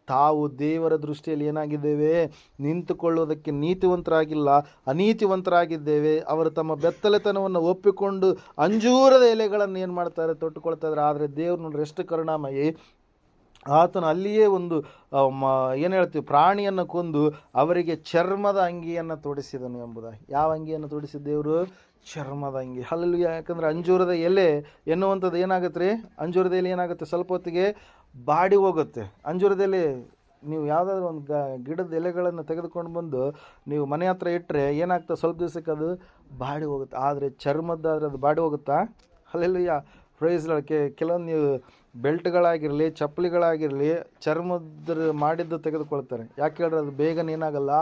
ತಾವು ದೇವರ ದೃಷ್ಟಿಯಲ್ಲಿ ಏನಾಗಿದ್ದೇವೆ? ನಿಂತುಕೊಳ್ಳುವುದಕ್ಕೆ ನೀತಿವಂತರಾಗಿಲ್ಲ, ಅನೀತಿವಂತರಾಗಿದ್ದೇವೆ. ಅವರು ತಮ್ಮ ಬೆತ್ತಲೆತನವನ್ನು ಒಪ್ಪಿಕೊಂಡು ಅಂಜೂರದ ಎಲೆಗಳನ್ನು ಏನು ಮಾಡ್ತಾರೆ? ತೊಟ್ಟುಕೊಳ್ತಾ ಇದ್ದಾರೆ. ಆದರೆ ದೇವರು ನೋಡ್ರಿ ಎಷ್ಟು ಕರುಣಾಮಯಿ. ಆತನು ಅಲ್ಲಿಯೇ ಒಂದು ಮ, ಏನು ಹೇಳ್ತೀವಿ? ಪ್ರಾಣಿಯನ್ನು ಕೊಂದು ಅವರಿಗೆ ಚರ್ಮದ ಅಂಗಿಯನ್ನು ತೊಡಿಸಿದನು ಎಂಬುದಾಗಿ. ಯಾವ ಅಂಗಿಯನ್ನು ತೊಡಿಸಿದ ದೇವರು? ಚರ್ಮದ ಅಂಗಿ. ಅಲ್ಲಿ ಯಾಕಂದರೆ ಅಂಜೂರದ ಎಲೆ ಎನ್ನುವಂಥದ್ದು ಏನಾಗುತ್ತೆ ರೀ ಅಂಜೂರದ ಎಲೆ ಏನಾಗುತ್ತೆ ಸ್ವಲ್ಪ ಹೊತ್ತಿಗೆ? ಬಾಡಿ ಹೋಗುತ್ತೆ. ಅಂಜೂರದಲ್ಲಿ ನೀವು ಯಾವುದಾದ್ರೂ ಒಂದು ಗ, ಗಿಡದ ಎಲೆಗಳನ್ನು ತೆಗೆದುಕೊಂಡು ಬಂದು ನೀವು ಮನೆ ಹತ್ರ ಇಟ್ಟರೆ ಏನಾಗ್ತದೆ? ಸ್ವಲ್ಪ ದಿವಸಕ್ಕೆ ಅದು ಬಾಡಿ ಹೋಗುತ್ತೆ. ಆದರೆ ಚರ್ಮದ್ದಾದರೆ ಅದು ಬಾಡಿ ಹೋಗುತ್ತಾ? ಅಲ್ಲೆಲ್ಲ ಕೆ, ಕೆಲವೊಂದು ನೀವು ಬೆಲ್ಟ್ಗಳಾಗಿರಲಿ, ಚಪ್ಪಲಿಗಳಾಗಿರಲಿ ಚರ್ಮದ ಮಾಡಿದ್ದು ತೆಗೆದುಕೊಳ್ತಾರೆ. ಯಾಕೆ ಹೇಳಿದ್ರೆ ಅದು ಬೇಗನೆ ಏನಾಗಲ್ಲ?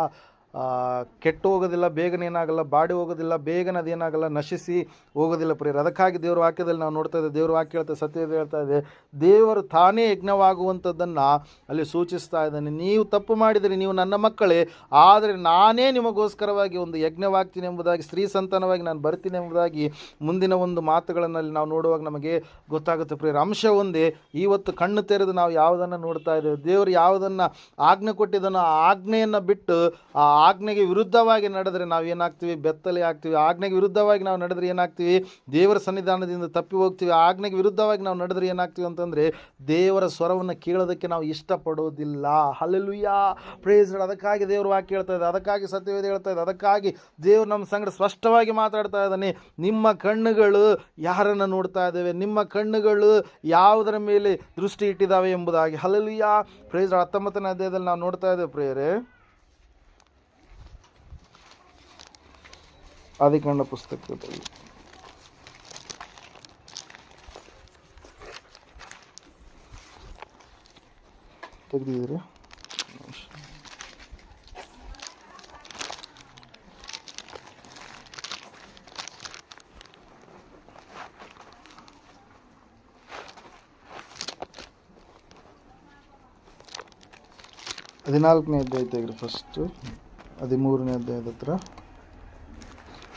ಕೆಟ್ಟು ಹೋಗೋದಿಲ್ಲ, ಬೇಗನೆ ಏನಾಗಲ್ಲ, ಬಾಡಿ ಹೋಗೋದಿಲ್ಲ, ಬೇಗನೆ ಅದೇನಾಗಲ್ಲ ನಶಿಸಿ ಹೋಗೋದಿಲ್ಲ ಪ್ರಿಯರು. ಅದಕ್ಕಾಗಿ ದೇವರ ವಾಕ್ಯದಲ್ಲಿ ನಾವು ನೋಡ್ತಾ ಇದ್ದೇವೆ, ದೇವರ ವಾಕ್ಯ ಹೇಳ್ತಾ ಸತ್ಯದ ಹೇಳ್ತಾ ಇದೆ. ದೇವರು ತಾನೇ ಯಜ್ಞವಾಗುವಂಥದ್ದನ್ನು ಅಲ್ಲಿ ಸೂಚಿಸ್ತಾ ಇದ್ದಾನೆ. ನೀವು ತಪ್ಪು ಮಾಡಿದರೆ ನೀವು ನನ್ನ ಮಕ್ಕಳೇ, ಆದರೆ ನಾನೇ ನಿಮಗೋಸ್ಕರವಾಗಿ ಒಂದು ಯಜ್ಞವಾಗ್ತೀನಿ ಎಂಬುದಾಗಿ, ಸ್ತ್ರೀ ಸಂತಾನವಾಗಿ ನಾನು ಬರ್ತೀನಿ ಎಂಬುದಾಗಿ ಮುಂದಿನ ಒಂದು ಮಾತುಗಳನ್ನಲ್ಲಿ ನಾವು ನೋಡುವಾಗ ನಮಗೆ ಗೊತ್ತಾಗುತ್ತೆ ಪ್ರಿಯರ. ಅಂಶ ಒಂದೇ ಇವತ್ತು ಕಣ್ಣು ತೆರೆದು ನಾವು ಯಾವುದನ್ನು ನೋಡ್ತಾ ಇದ್ದೇವೆ? ದೇವರು ಯಾವುದನ್ನು ಆಜ್ಞೆ ಕೊಟ್ಟಿದ್ದನೋ ಆ ಆಜ್ಞೆಯನ್ನು ಬಿಟ್ಟು ಆ ಆಜ್ಞೆಗೆ ವಿರುದ್ಧವಾಗಿ ನಡೆದರೆ ನಾವು ಏನಾಗ್ತೀವಿ? ಬೆತ್ತಲೆ ಆಗ್ತೀವಿ. ಆಜ್ಞೆಗೆ ವಿರುದ್ಧವಾಗಿ ನಾವು ನಡೆದರೆ ಏನಾಗ್ತೀವಿ? ದೇವರ ಸನ್ನಿಧಾನದಿಂದ ತಪ್ಪಿ ಹೋಗ್ತೀವಿ. ಆಜ್ಞೆಗೆ ವಿರುದ್ಧವಾಗಿ ನಾವು ನಡೆದರೆ ಏನಾಗ್ತೀವಿ ಅಂತಂದರೆ ದೇವರ ಸ್ವರವನ್ನು ಕೇಳೋದಕ್ಕೆ ನಾವು ಇಷ್ಟಪಡೋದಿಲ್ಲ. ಹಲ್ಲೆಲುಯ್ಯ ಪ್ರೇಸ್ ಅದಕ್ಕಾಗಿ ದೇವರು ವಾಕ್ಯ ಹೇಳ್ತಾ ಇದೆ ಅದಕ್ಕಾಗಿ ಸತ್ಯವೇದ ಹೇಳ್ತಾ ಇದೆ ಅದಕ್ಕಾಗಿ ದೇವರು ನಮ್ಮ ಸಂಗಡ ಸ್ಪಷ್ಟವಾಗಿ ಮಾತಾಡ್ತಾ ಇದ್ದಾನೆ. ನಿಮ್ಮ ಕಣ್ಣುಗಳು ಯಾರನ್ನು ನೋಡ್ತಾ ಇದ್ದಾವೆ? ನಿಮ್ಮ ಕಣ್ಣುಗಳು ಯಾವುದರ ಮೇಲೆ ದೃಷ್ಟಿ ಇಟ್ಟಿದ್ದಾವೆ ಎಂಬುದಾಗಿ. ಹಲಲುಯ್ಯ ಪ್ರೇಸ್ ಹತ್ತೊಂಬತ್ತನೇ ಅಧ್ಯಾಯದಲ್ಲಿ ನಾವು ನೋಡ್ತಾ ಇದ್ದೇವೆ ಪ್ರೇಯರೇ. ಆದಿಕಾಂಡ ಪುಸ್ತಕದಲ್ಲಿ ತೆಗೆದಿದ್ದೀರಿ ಹದಿನಾಲ್ಕನೇ ಅಧ್ಯಾಯ ತೆಗ್ರಿ ಫಸ್ಟು ಹದಿಮೂರನೇ ಅಧ್ಯಾಯದ ಹತ್ರ.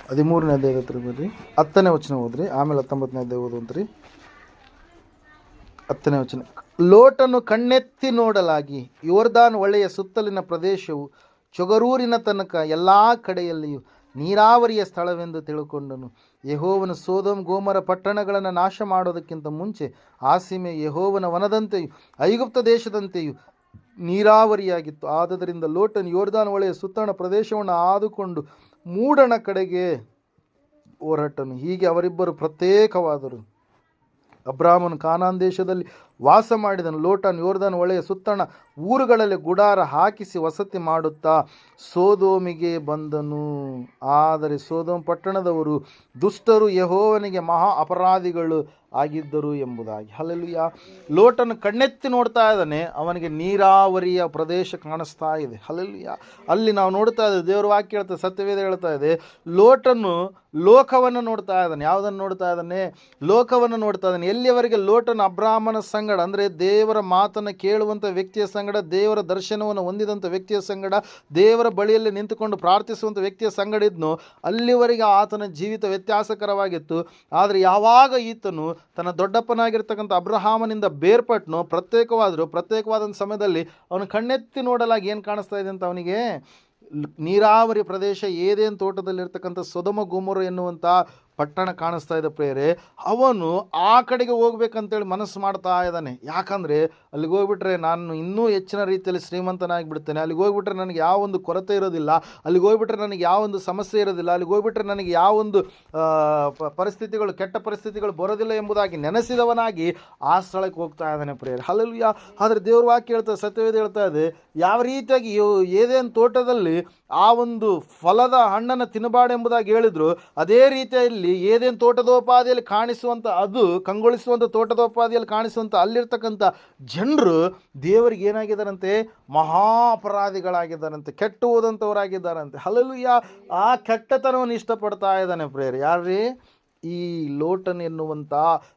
ಹದಿಮೂರನೇ ಅಧ್ಯಾಯ ಹತ್ರ ಬರ್ರಿ ಹತ್ತನೇ ವಚನ ಓದ್ರಿ. ಆಮೇಲೆ ಹತ್ತೊಂಬತ್ತನೇ ಅಧ್ಯಾಯ ಓದುವಂತ್ರಿ ಹತ್ತನೇ ವಚನ. ಲೋಟನ್ನು ಕಣ್ಣೆತ್ತಿ ನೋಡಲಾಗಿ ಯೋರ್ದಾನ್ ಒಳ್ಳೆಯ ಸುತ್ತಲಿನ ಪ್ರದೇಶವು ಚೊಗರೂರಿನ ತನಕ ಎಲ್ಲ ಕಡೆಯಲ್ಲಿಯೂ ನೀರಾವರಿಯ ಸ್ಥಳವೆಂದು ತಿಳುಕೊಂಡನು. ಯಹೋವನ ಸೋದೋಮ್ ಗೋಮರ ಪಟ್ಟಣಗಳನ್ನು ನಾಶ ಮಾಡೋದಕ್ಕಿಂತ ಮುಂಚೆ ಆ ಯಹೋವನ ವನದಂತೆಯೂ ಐಗುಪ್ತ ದೇಶದಂತೆಯೂ ನೀರಾವರಿಯಾಗಿತ್ತು. ಆದ್ದರಿಂದ ಲೋಟನ್ ಯೋರ್ದಾನ್ ಒಳೆಯ ಸುತ್ತಣ ಪ್ರದೇಶವನ್ನು ಆದುಕೊಂಡು ಮೂಡಣ ಕಡೆಗೆ ಹೊರಟನು. ಹೀಗೆ ಅವರಿಬ್ಬರು ಪ್ರತ್ಯೇಕವಾದರು. ಅಬ್ರಾಹ್ಮನು ಕಾನಾನ್ ದೇಶದಲ್ಲಿ ವಾಸ ಮಾಡಿದನು. ಲೋಟನ್ ಯೋರ್ಧನ್ ಒಳೆಯ ಸುತ್ತಣ ಊರುಗಳಲ್ಲಿ ಗುಡಾರ ಹಾಕಿಸಿ ವಸತಿ ಮಾಡುತ್ತಾ ಸೋದೋಮಿಗೆ ಬಂದನು. ಆದರೆ ಸೋದೋಮ್ ಪಟ್ಟಣದವರು ದುಷ್ಟರು ಯಹೋವನಿಗೆ ಮಹಾ ಅಪರಾಧಿಗಳು ಆಗಿದ್ದರು ಎಂಬುದಾಗಿ. ಅಲ್ಲೆಲ್ಲೂ ಲೋಟನ್ನು ಕಣ್ಣೆತ್ತಿ ನೋಡ್ತಾ ಇದ್ದಾನೆ. ಅವನಿಗೆ ನೀರಾವರಿಯ ಪ್ರದೇಶ ಕಾಣಿಸ್ತಾ ಇದೆ. ಹಲಲುಯ ಅಲ್ಲಿ ನಾವು ನೋಡ್ತಾ ಇದ್ದೇವೆ, ದೇವರ ವಾಕ್ಯ ಹೇಳ್ತಾ, ಸತ್ಯವೇದ ಹೇಳ್ತಾ ಇದೆ. ಲೋಟನ್ನು ಲೋಕವನ್ನು ನೋಡ್ತಾ ಇದ್ದಾನೆ. ಯಾವುದನ್ನು ನೋಡ್ತಾ ಇದ್ದಾನೆ? ಲೋಕವನ್ನು ನೋಡ್ತಾ ಇದ್ದಾನೆ. ಎಲ್ಲಿಯವರೆಗೆ ಲೋಟನ ಅಬ್ರಾಹ್ಮನ ಸಂಗಡ, ಅಂದರೆ ದೇವರ ಮಾತನ್ನು ಕೇಳುವಂಥ ವ್ಯಕ್ತಿಯ ಸಂಗಡ, ದೇವರ ದರ್ಶನವನ್ನು ಹೊಂದಿದಂಥ ವ್ಯಕ್ತಿಯ ಸಂಗಡ, ದೇವರ ಬಳಿಯಲ್ಲಿ ನಿಂತುಕೊಂಡು ಪ್ರಾರ್ಥಿಸುವಂಥ ವ್ಯಕ್ತಿಯ ಸಂಗಡ ಇದ್ನೋ. ಅಲ್ಲಿವರೆಗೆ ಆತನ ಜೀವಿತ ವ್ಯತ್ಯಾಸಕರವಾಗಿತ್ತು. ಆದರೆ ಯಾವಾಗ ಈತನು ತನ್ನ ದೊಡ್ಡಪ್ಪನಾಗಿರ್ತಕ್ಕಂಥ ಅಬ್ರಹಾಮನಿಂದ ಬೇರ್ಪಟ್ಟನು ಪ್ರತ್ಯೇಕವಾದರೂ ಪ್ರತ್ಯೇಕವಾದಂಥ ಸಮಯದಲ್ಲಿ ಅವನು ಕಣ್ಣೆತ್ತಿ ನೋಡಲಾಗಿ ಏನು ಕಾಣಿಸ್ತಾ ಇದೆ ಅಂತ ಅವನಿಗೆ? ನೀರಾವರಿ ಪ್ರದೇಶ ಏದೇನು ತೋಟದಲ್ಲಿರ್ತಕ್ಕಂಥ ಸೊದಮ ಗುಮರು ಎನ್ನುವಂಥ ಪಟ್ಟಣ ಕಾಣಿಸ್ತಾ ಇದೆ ಪ್ರೇರೆ ಅವನು ಆ ಕಡೆಗೆ ಹೋಗ್ಬೇಕಂತೇಳಿ ಮನಸ್ಸು ಮಾಡ್ತಾ ಇದ್ದಾನೆ. ಯಾಕಂದರೆ ಅಲ್ಲಿಗೆ ಹೋಗ್ಬಿಟ್ರೆ ನಾನು ಇನ್ನೂ ಹೆಚ್ಚಿನ ರೀತಿಯಲ್ಲಿ ಶ್ರೀಮಂತನಾಗಿ ಬಿಡ್ತೇನೆ ಅಲ್ಲಿಗೆ ಹೋಗ್ಬಿಟ್ರೆ ನನಗೆ ಯಾವ ಒಂದು ಕೊರತೆ ಇರೋದಿಲ್ಲ. ಅಲ್ಲಿಗೆ ಹೋಗ್ಬಿಟ್ರೆ ನನಗೆ ಯಾವ ಒಂದು ಸಮಸ್ಯೆ ಇರೋದಿಲ್ಲ. ಅಲ್ಲಿಗೆ ಹೋಗ್ಬಿಟ್ರೆ ನನಗೆ ಯಾವ ಒಂದು ಪರಿಸ್ಥಿತಿಗಳು, ಕೆಟ್ಟ ಪರಿಸ್ಥಿತಿಗಳು ಬರೋದಿಲ್ಲ ಎಂಬುದಾಗಿ ನೆನೆಸಿದವನಾಗಿ ಆ ಸ್ಥಳಕ್ಕೆ ಹೋಗ್ತಾ ಇದ್ದಾನೆ ಪ್ರೇರೆ ಹಲಲ್ಯ ಆದರೆ ದೇವ್ರ ವಾಕ್ಯ ಹೇಳ್ತಾ, ಸತ್ಯವೇದ ಹೇಳ್ತಾ ಇದೆ, ಯಾವ ರೀತಿಯಾಗಿ ಯೋ- ಏದೇನು ತೋಟದಲ್ಲಿ ಆ ಒಂದು ಫಲದ ಹಣ್ಣನ್ನು ತಿನ್ನಬಾಡೆಂಬುದಾಗಿ ಹೇಳಿದ್ರು, ಅದೇ ರೀತಿಯಲ್ಲಿ ಏದೇನು ತೋಟದೋಪಾದಿಯಲ್ಲಿ ಕಾಣಿಸುವಂಥ ಅದು ಕಂಗೊಳಿಸುವಂಥ ತೋಟದೋಪಾದಿಯಲ್ಲಿ ಕಾಣಿಸುವಂಥ ಅಲ್ಲಿರ್ತಕ್ಕಂಥ ಜನರು ದೇವರಿಗೆ ಏನಾಗಿದ್ದಾರಂತೆ? ಮಹಾ ಅಪರಾಧಿಗಳಾಗಿದ್ದಾರಂತೆ ಕೆಟ್ಟು ಹೋದಂಥವರಾಗಿದ್ದಾರಂತೆ ಯಾ ಆ ಕೆಟ್ಟತನವನ್ನು ಇಷ್ಟಪಡ್ತಾ ಇದ್ದಾನೆ ಪ್ರೇಯರ್. ಯಾರ್ರೀ? ಈ ಲೋಟನ್ ಎನ್ನುವಂಥ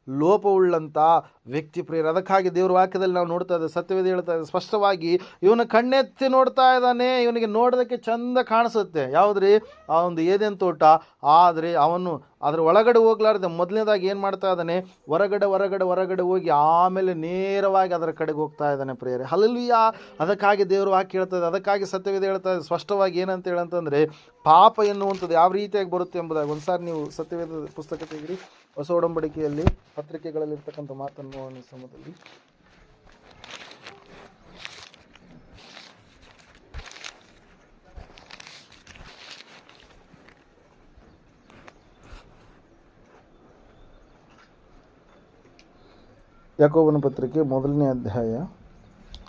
ಲೋಪವುಳ್ಳಂಥ ವ್ಯಕ್ತಿ ಪ್ರಿಯರು. ಅದಕ್ಕಾಗಿ ದೇವ್ರ ವಾಕ್ಯದಲ್ಲಿ ನಾವು ನೋಡ್ತಾ ಇದ್ದೇವೆ, ಸತ್ಯವೇದ ಹೇಳ್ತಾ ಇದ್ದೆ ಸ್ಪಷ್ಟವಾಗಿ ಇವನು ಕಣ್ಣೆತ್ತಿ ನೋಡ್ತಾ ಇದ್ದಾನೆ, ಇವನಿಗೆ ನೋಡೋದಕ್ಕೆ ಚಂದ ಕಾಣಿಸುತ್ತೆ. ಯಾವುದ್ರಿ? ಆ ಒಂದು ಏದೇನು ತೋಟ, ಆದರೆ ಅವನು ಅದ್ರ ಒಳಗಡೆ ಹೋಗ್ಲಾರ್ದೆ ಮೊದಲನೇದಾಗಿ ಏನು ಮಾಡ್ತಾ ಇದ್ದಾನೆ? ಹೊರಗಡೆ ಹೊರಗಡೆ ಹೊರಗಡೆ ಹೋಗಿ ಆಮೇಲೆ ನೇರವಾಗಿ ಅದರ ಕಡೆಗೆ ಹೋಗ್ತಾ ಇದ್ದಾನೆ ಪ್ರಿಯರೇ. ಹಲಲ್ವಿಯ ಅದಕ್ಕಾಗಿ ದೇವರು ವಾಕ್ಯ ಹೇಳ್ತದೆ ಅದಕ್ಕಾಗಿ ಸತ್ಯವೇದ ಹೇಳ್ತಾ ಇದೆ. ಸ್ಪಷ್ಟವಾಗಿ ಏನಂತ ಹೇಳಂತಂದರೆ ಪಾಪ ಎನ್ನುವಂಥದ್ದು ಯಾವ ರೀತಿಯಾಗಿ ಬರುತ್ತೆ ಎಂಬುದಾಗಿ ಒಂದ್ಸಾರಿ ನೀವು ಸತ್ಯವೇದ ಪುಸ್ತಕ ತೆಗಿರಿ. ಹೊಸ ಒಡಂಬಡಿಕೆಯಲ್ಲಿ ಪತ್ರಿಕೆಗಳಲ್ಲಿರ್ತಕ್ಕಂಥ ಮಾತನ್ನು ಸಮಯದಲ್ಲಿ. ಯಾಕೋಬನ ಪತ್ರಿಕೆ ಮೊದಲನೇ ಅಧ್ಯಾಯ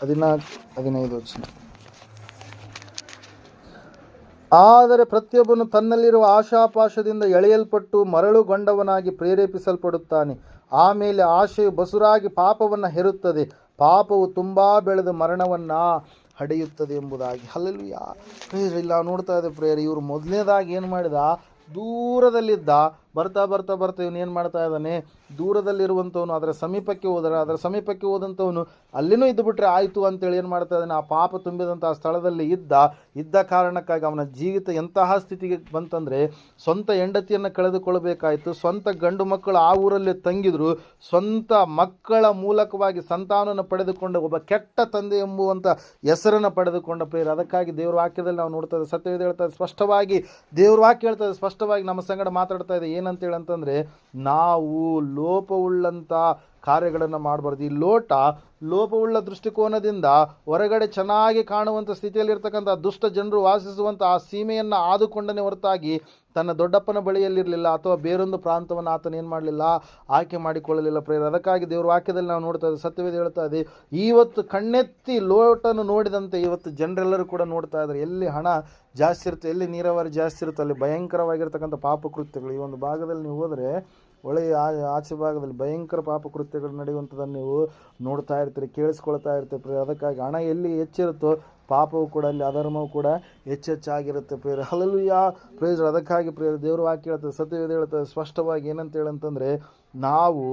ಹದಿನಾಲ್ಕು, ಹದಿನೈದು ವಚನ. ಆದರೆ ಪ್ರತಿಯೊಬ್ಬನು ತನ್ನಲ್ಲಿರುವ ಆಶಾಪಾಶದಿಂದ ಎಳೆಯಲ್ಪಟ್ಟು ಮರಳುಗೊಂಡವನಾಗಿ ಪ್ರೇರೇಪಿಸಲ್ಪಡುತ್ತಾನೆ. ಆಮೇಲೆ ಆಶೆಯು ಬಸುರಾಗಿ ಪಾಪವನ್ನು ಹೆರುತ್ತದೆ. ಪಾಪವು ತುಂಬ ಬೆಳೆದು ಮರಣವನ್ನು ಹಡೆಯುತ್ತದೆ ಎಂಬುದಾಗಿ. ಹಲಲುಯ ಪ್ರೇಯರ್, ಇಲ್ಲ ನೋಡ್ತಾ ಇದೆ ಪ್ರೇಯರ್, ಇವರು ಮೊದಲನೇದಾಗಿ ಏನು ಮಾಡಿದ? ದೂರದಲ್ಲಿದ್ದ ಬರ್ತಾ ಬರ್ತಾ ಬರ್ತಾ ಇವನು ಏನು ಮಾಡ್ತಾ ಇದ್ದಾನೆ? ದೂರದಲ್ಲಿರುವಂಥವನು, ಅದರ ಸಮೀಪಕ್ಕೆ ಹೋದರೆ ಅದರ ಸಮೀಪಕ್ಕೆ ಹೋದಂಥವನು ಅಲ್ಲಿನೂ ಇದ್ದುಬಿಟ್ರೆ ಆಯಿತು ಅಂತೇಳಿ ಏನು ಮಾಡ್ತಾ ಇದ್ದಾನೆ? ಆ ಪಾಪ ತುಂಬಿದಂಥ ಸ್ಥಳದಲ್ಲಿ ಇದ್ದ ಇದ್ದ ಕಾರಣಕ್ಕಾಗಿ ಅವನ ಜೀವಿತ ಎಂತಹ ಸ್ಥಿತಿಗೆ ಬಂತಂದರೆ ಸ್ವಂತ ಹೆಂಡತಿಯನ್ನು ಕಳೆದುಕೊಳ್ಳಬೇಕಾಯಿತು ಸ್ವಂತ ಗಂಡು ಮಕ್ಕಳು ಆ ಊರಲ್ಲಿ ತಂಗಿದ್ರು. ಸ್ವಂತ ಮಕ್ಕಳ ಮೂಲಕವಾಗಿ ಸಂತಾನವನ್ನು ಪಡೆದುಕೊಂಡ ಒಬ್ಬ ಕೆಟ್ಟ ತಂದೆ ಎಂಬುವಂಥ ಹೆಸರನ್ನು ಪಡೆದುಕೊಂಡ ಪ್ರೇರ ಅದಕ್ಕಾಗಿ ದೇವ್ರ ವಾಕ್ಯದಲ್ಲಿ ನಾವು ನೋಡ್ತಾ ಇದ್ದೇವೆ. ಸತ್ಯವೇದ ಹೇಳ್ತಾ ಸ್ಪಷ್ಟವಾಗಿ, ದೇವ್ರ ವಾಕ್ಯ ಹೇಳ್ತಾ ಸ್ಪಷ್ಟವಾಗಿ ನಮ್ಮ ಸಂಗಡ ಮಾತಾಡ್ತಾ ಇದೆ. ಏನಂತೇಳಿ ಅಂತಂದರೆ ನಾವು ಲೋಪವುಳ್ಳಂಥ ಕಾರ್ಯಗಳನ್ನು ಮಾಡಬಾರ್ದು. ಈ ಲೋಟ ಲೋಪವುಳ್ಳ ದೃಷ್ಟಿಕೋನದಿಂದ ಹೊರಗಡೆ ಚೆನ್ನಾಗಿ ಕಾಣುವಂಥ ಸ್ಥಿತಿಯಲ್ಲಿರ್ತಕ್ಕಂಥ ದುಷ್ಟ ಜನರು ವಾಸಿಸುವಂಥ ಆ ಸೀಮೆಯನ್ನು ಆದುಕೊಂಡನೇ ಹೊರತಾಗಿ ತನ್ನ ದೊಡ್ಡಪ್ಪನ ಬಳಿಯಲ್ಲಿರಲಿಲ್ಲ ಅಥವಾ ಬೇರೊಂದು ಪ್ರಾಂತವನ್ನು ಆತನ ಏನು ಮಾಡಲಿಲ್ಲ? ಆಯ್ಕೆ ಮಾಡಿಕೊಳ್ಳಲಿಲ್ಲ ಪ್ರೇರ ಅದಕ್ಕಾಗಿ ದೇವ್ರ ವಾಕ್ಯದಲ್ಲಿ ನಾವು ನೋಡ್ತಾ ಇದ್ದೀವಿ ಸತ್ಯವೇದ ಹೇಳ್ತಾ ಇದೆ ಇವತ್ತು ಕಣ್ಣೆತ್ತಿ ಲೋಟನ್ನು ನೋಡಿದಂತೆ ಇವತ್ತು ಜನರೆಲ್ಲರೂ ಕೂಡ ನೋಡ್ತಾ ಇದ್ದಾರೆ. ಎಲ್ಲಿ ಹಣ ಜಾಸ್ತಿ ಇರುತ್ತೆ, ಎಲ್ಲಿ ನೀರಾವರಿ ಜಾಸ್ತಿ ಇರುತ್ತೆ, ಅಲ್ಲಿ ಭಯಂಕರವಾಗಿರ್ತಕ್ಕಂಥ ಪಾಪಕೃತ್ಯಗಳು. ಈ ಒಂದು ಭಾಗದಲ್ಲಿ ನೀವು ಹೋದರೆ, ಒಳ್ಳೆಯ ಆಚೆ ಭಾಗದಲ್ಲಿ ಭಯಂಕರ ಪಾಪಕೃತ್ಯಗಳು ನಡೆಯುವಂಥದ್ದನ್ನು ನೀವು ನೋಡ್ತಾ ಇರ್ತೀರಿ, ಕೇಳಿಸ್ಕೊಳ್ತಾ ಇರ್ತೀರಿ ಅದಕ್ಕಾಗಿ ಹಣ ಎಲ್ಲಿ ಹೆಚ್ಚಿರುತ್ತೋ ಪಾಪವು ಕೂಡ ಅಲ್ಲಿ ಅಧರ್ಮವು ಕೂಡ ಹೆಚ್ಚೆಚ್ಚಾಗಿರುತ್ತೆ ಪ್ರೇರ ಯಾ ಪ್ರೇಜರು ಅದಕ್ಕಾಗಿ ಪ್ರೇರ ದೇವರು ವಾಕ್ಯ ಹೇಳ್ತದೆ, ಸತ್ಯವೇದ ಹೇಳ್ತದೆ, ಸ್ಪಷ್ಟವಾಗಿ ಏನಂತ ಹೇಳಂತಂದರೆ, ನಾವು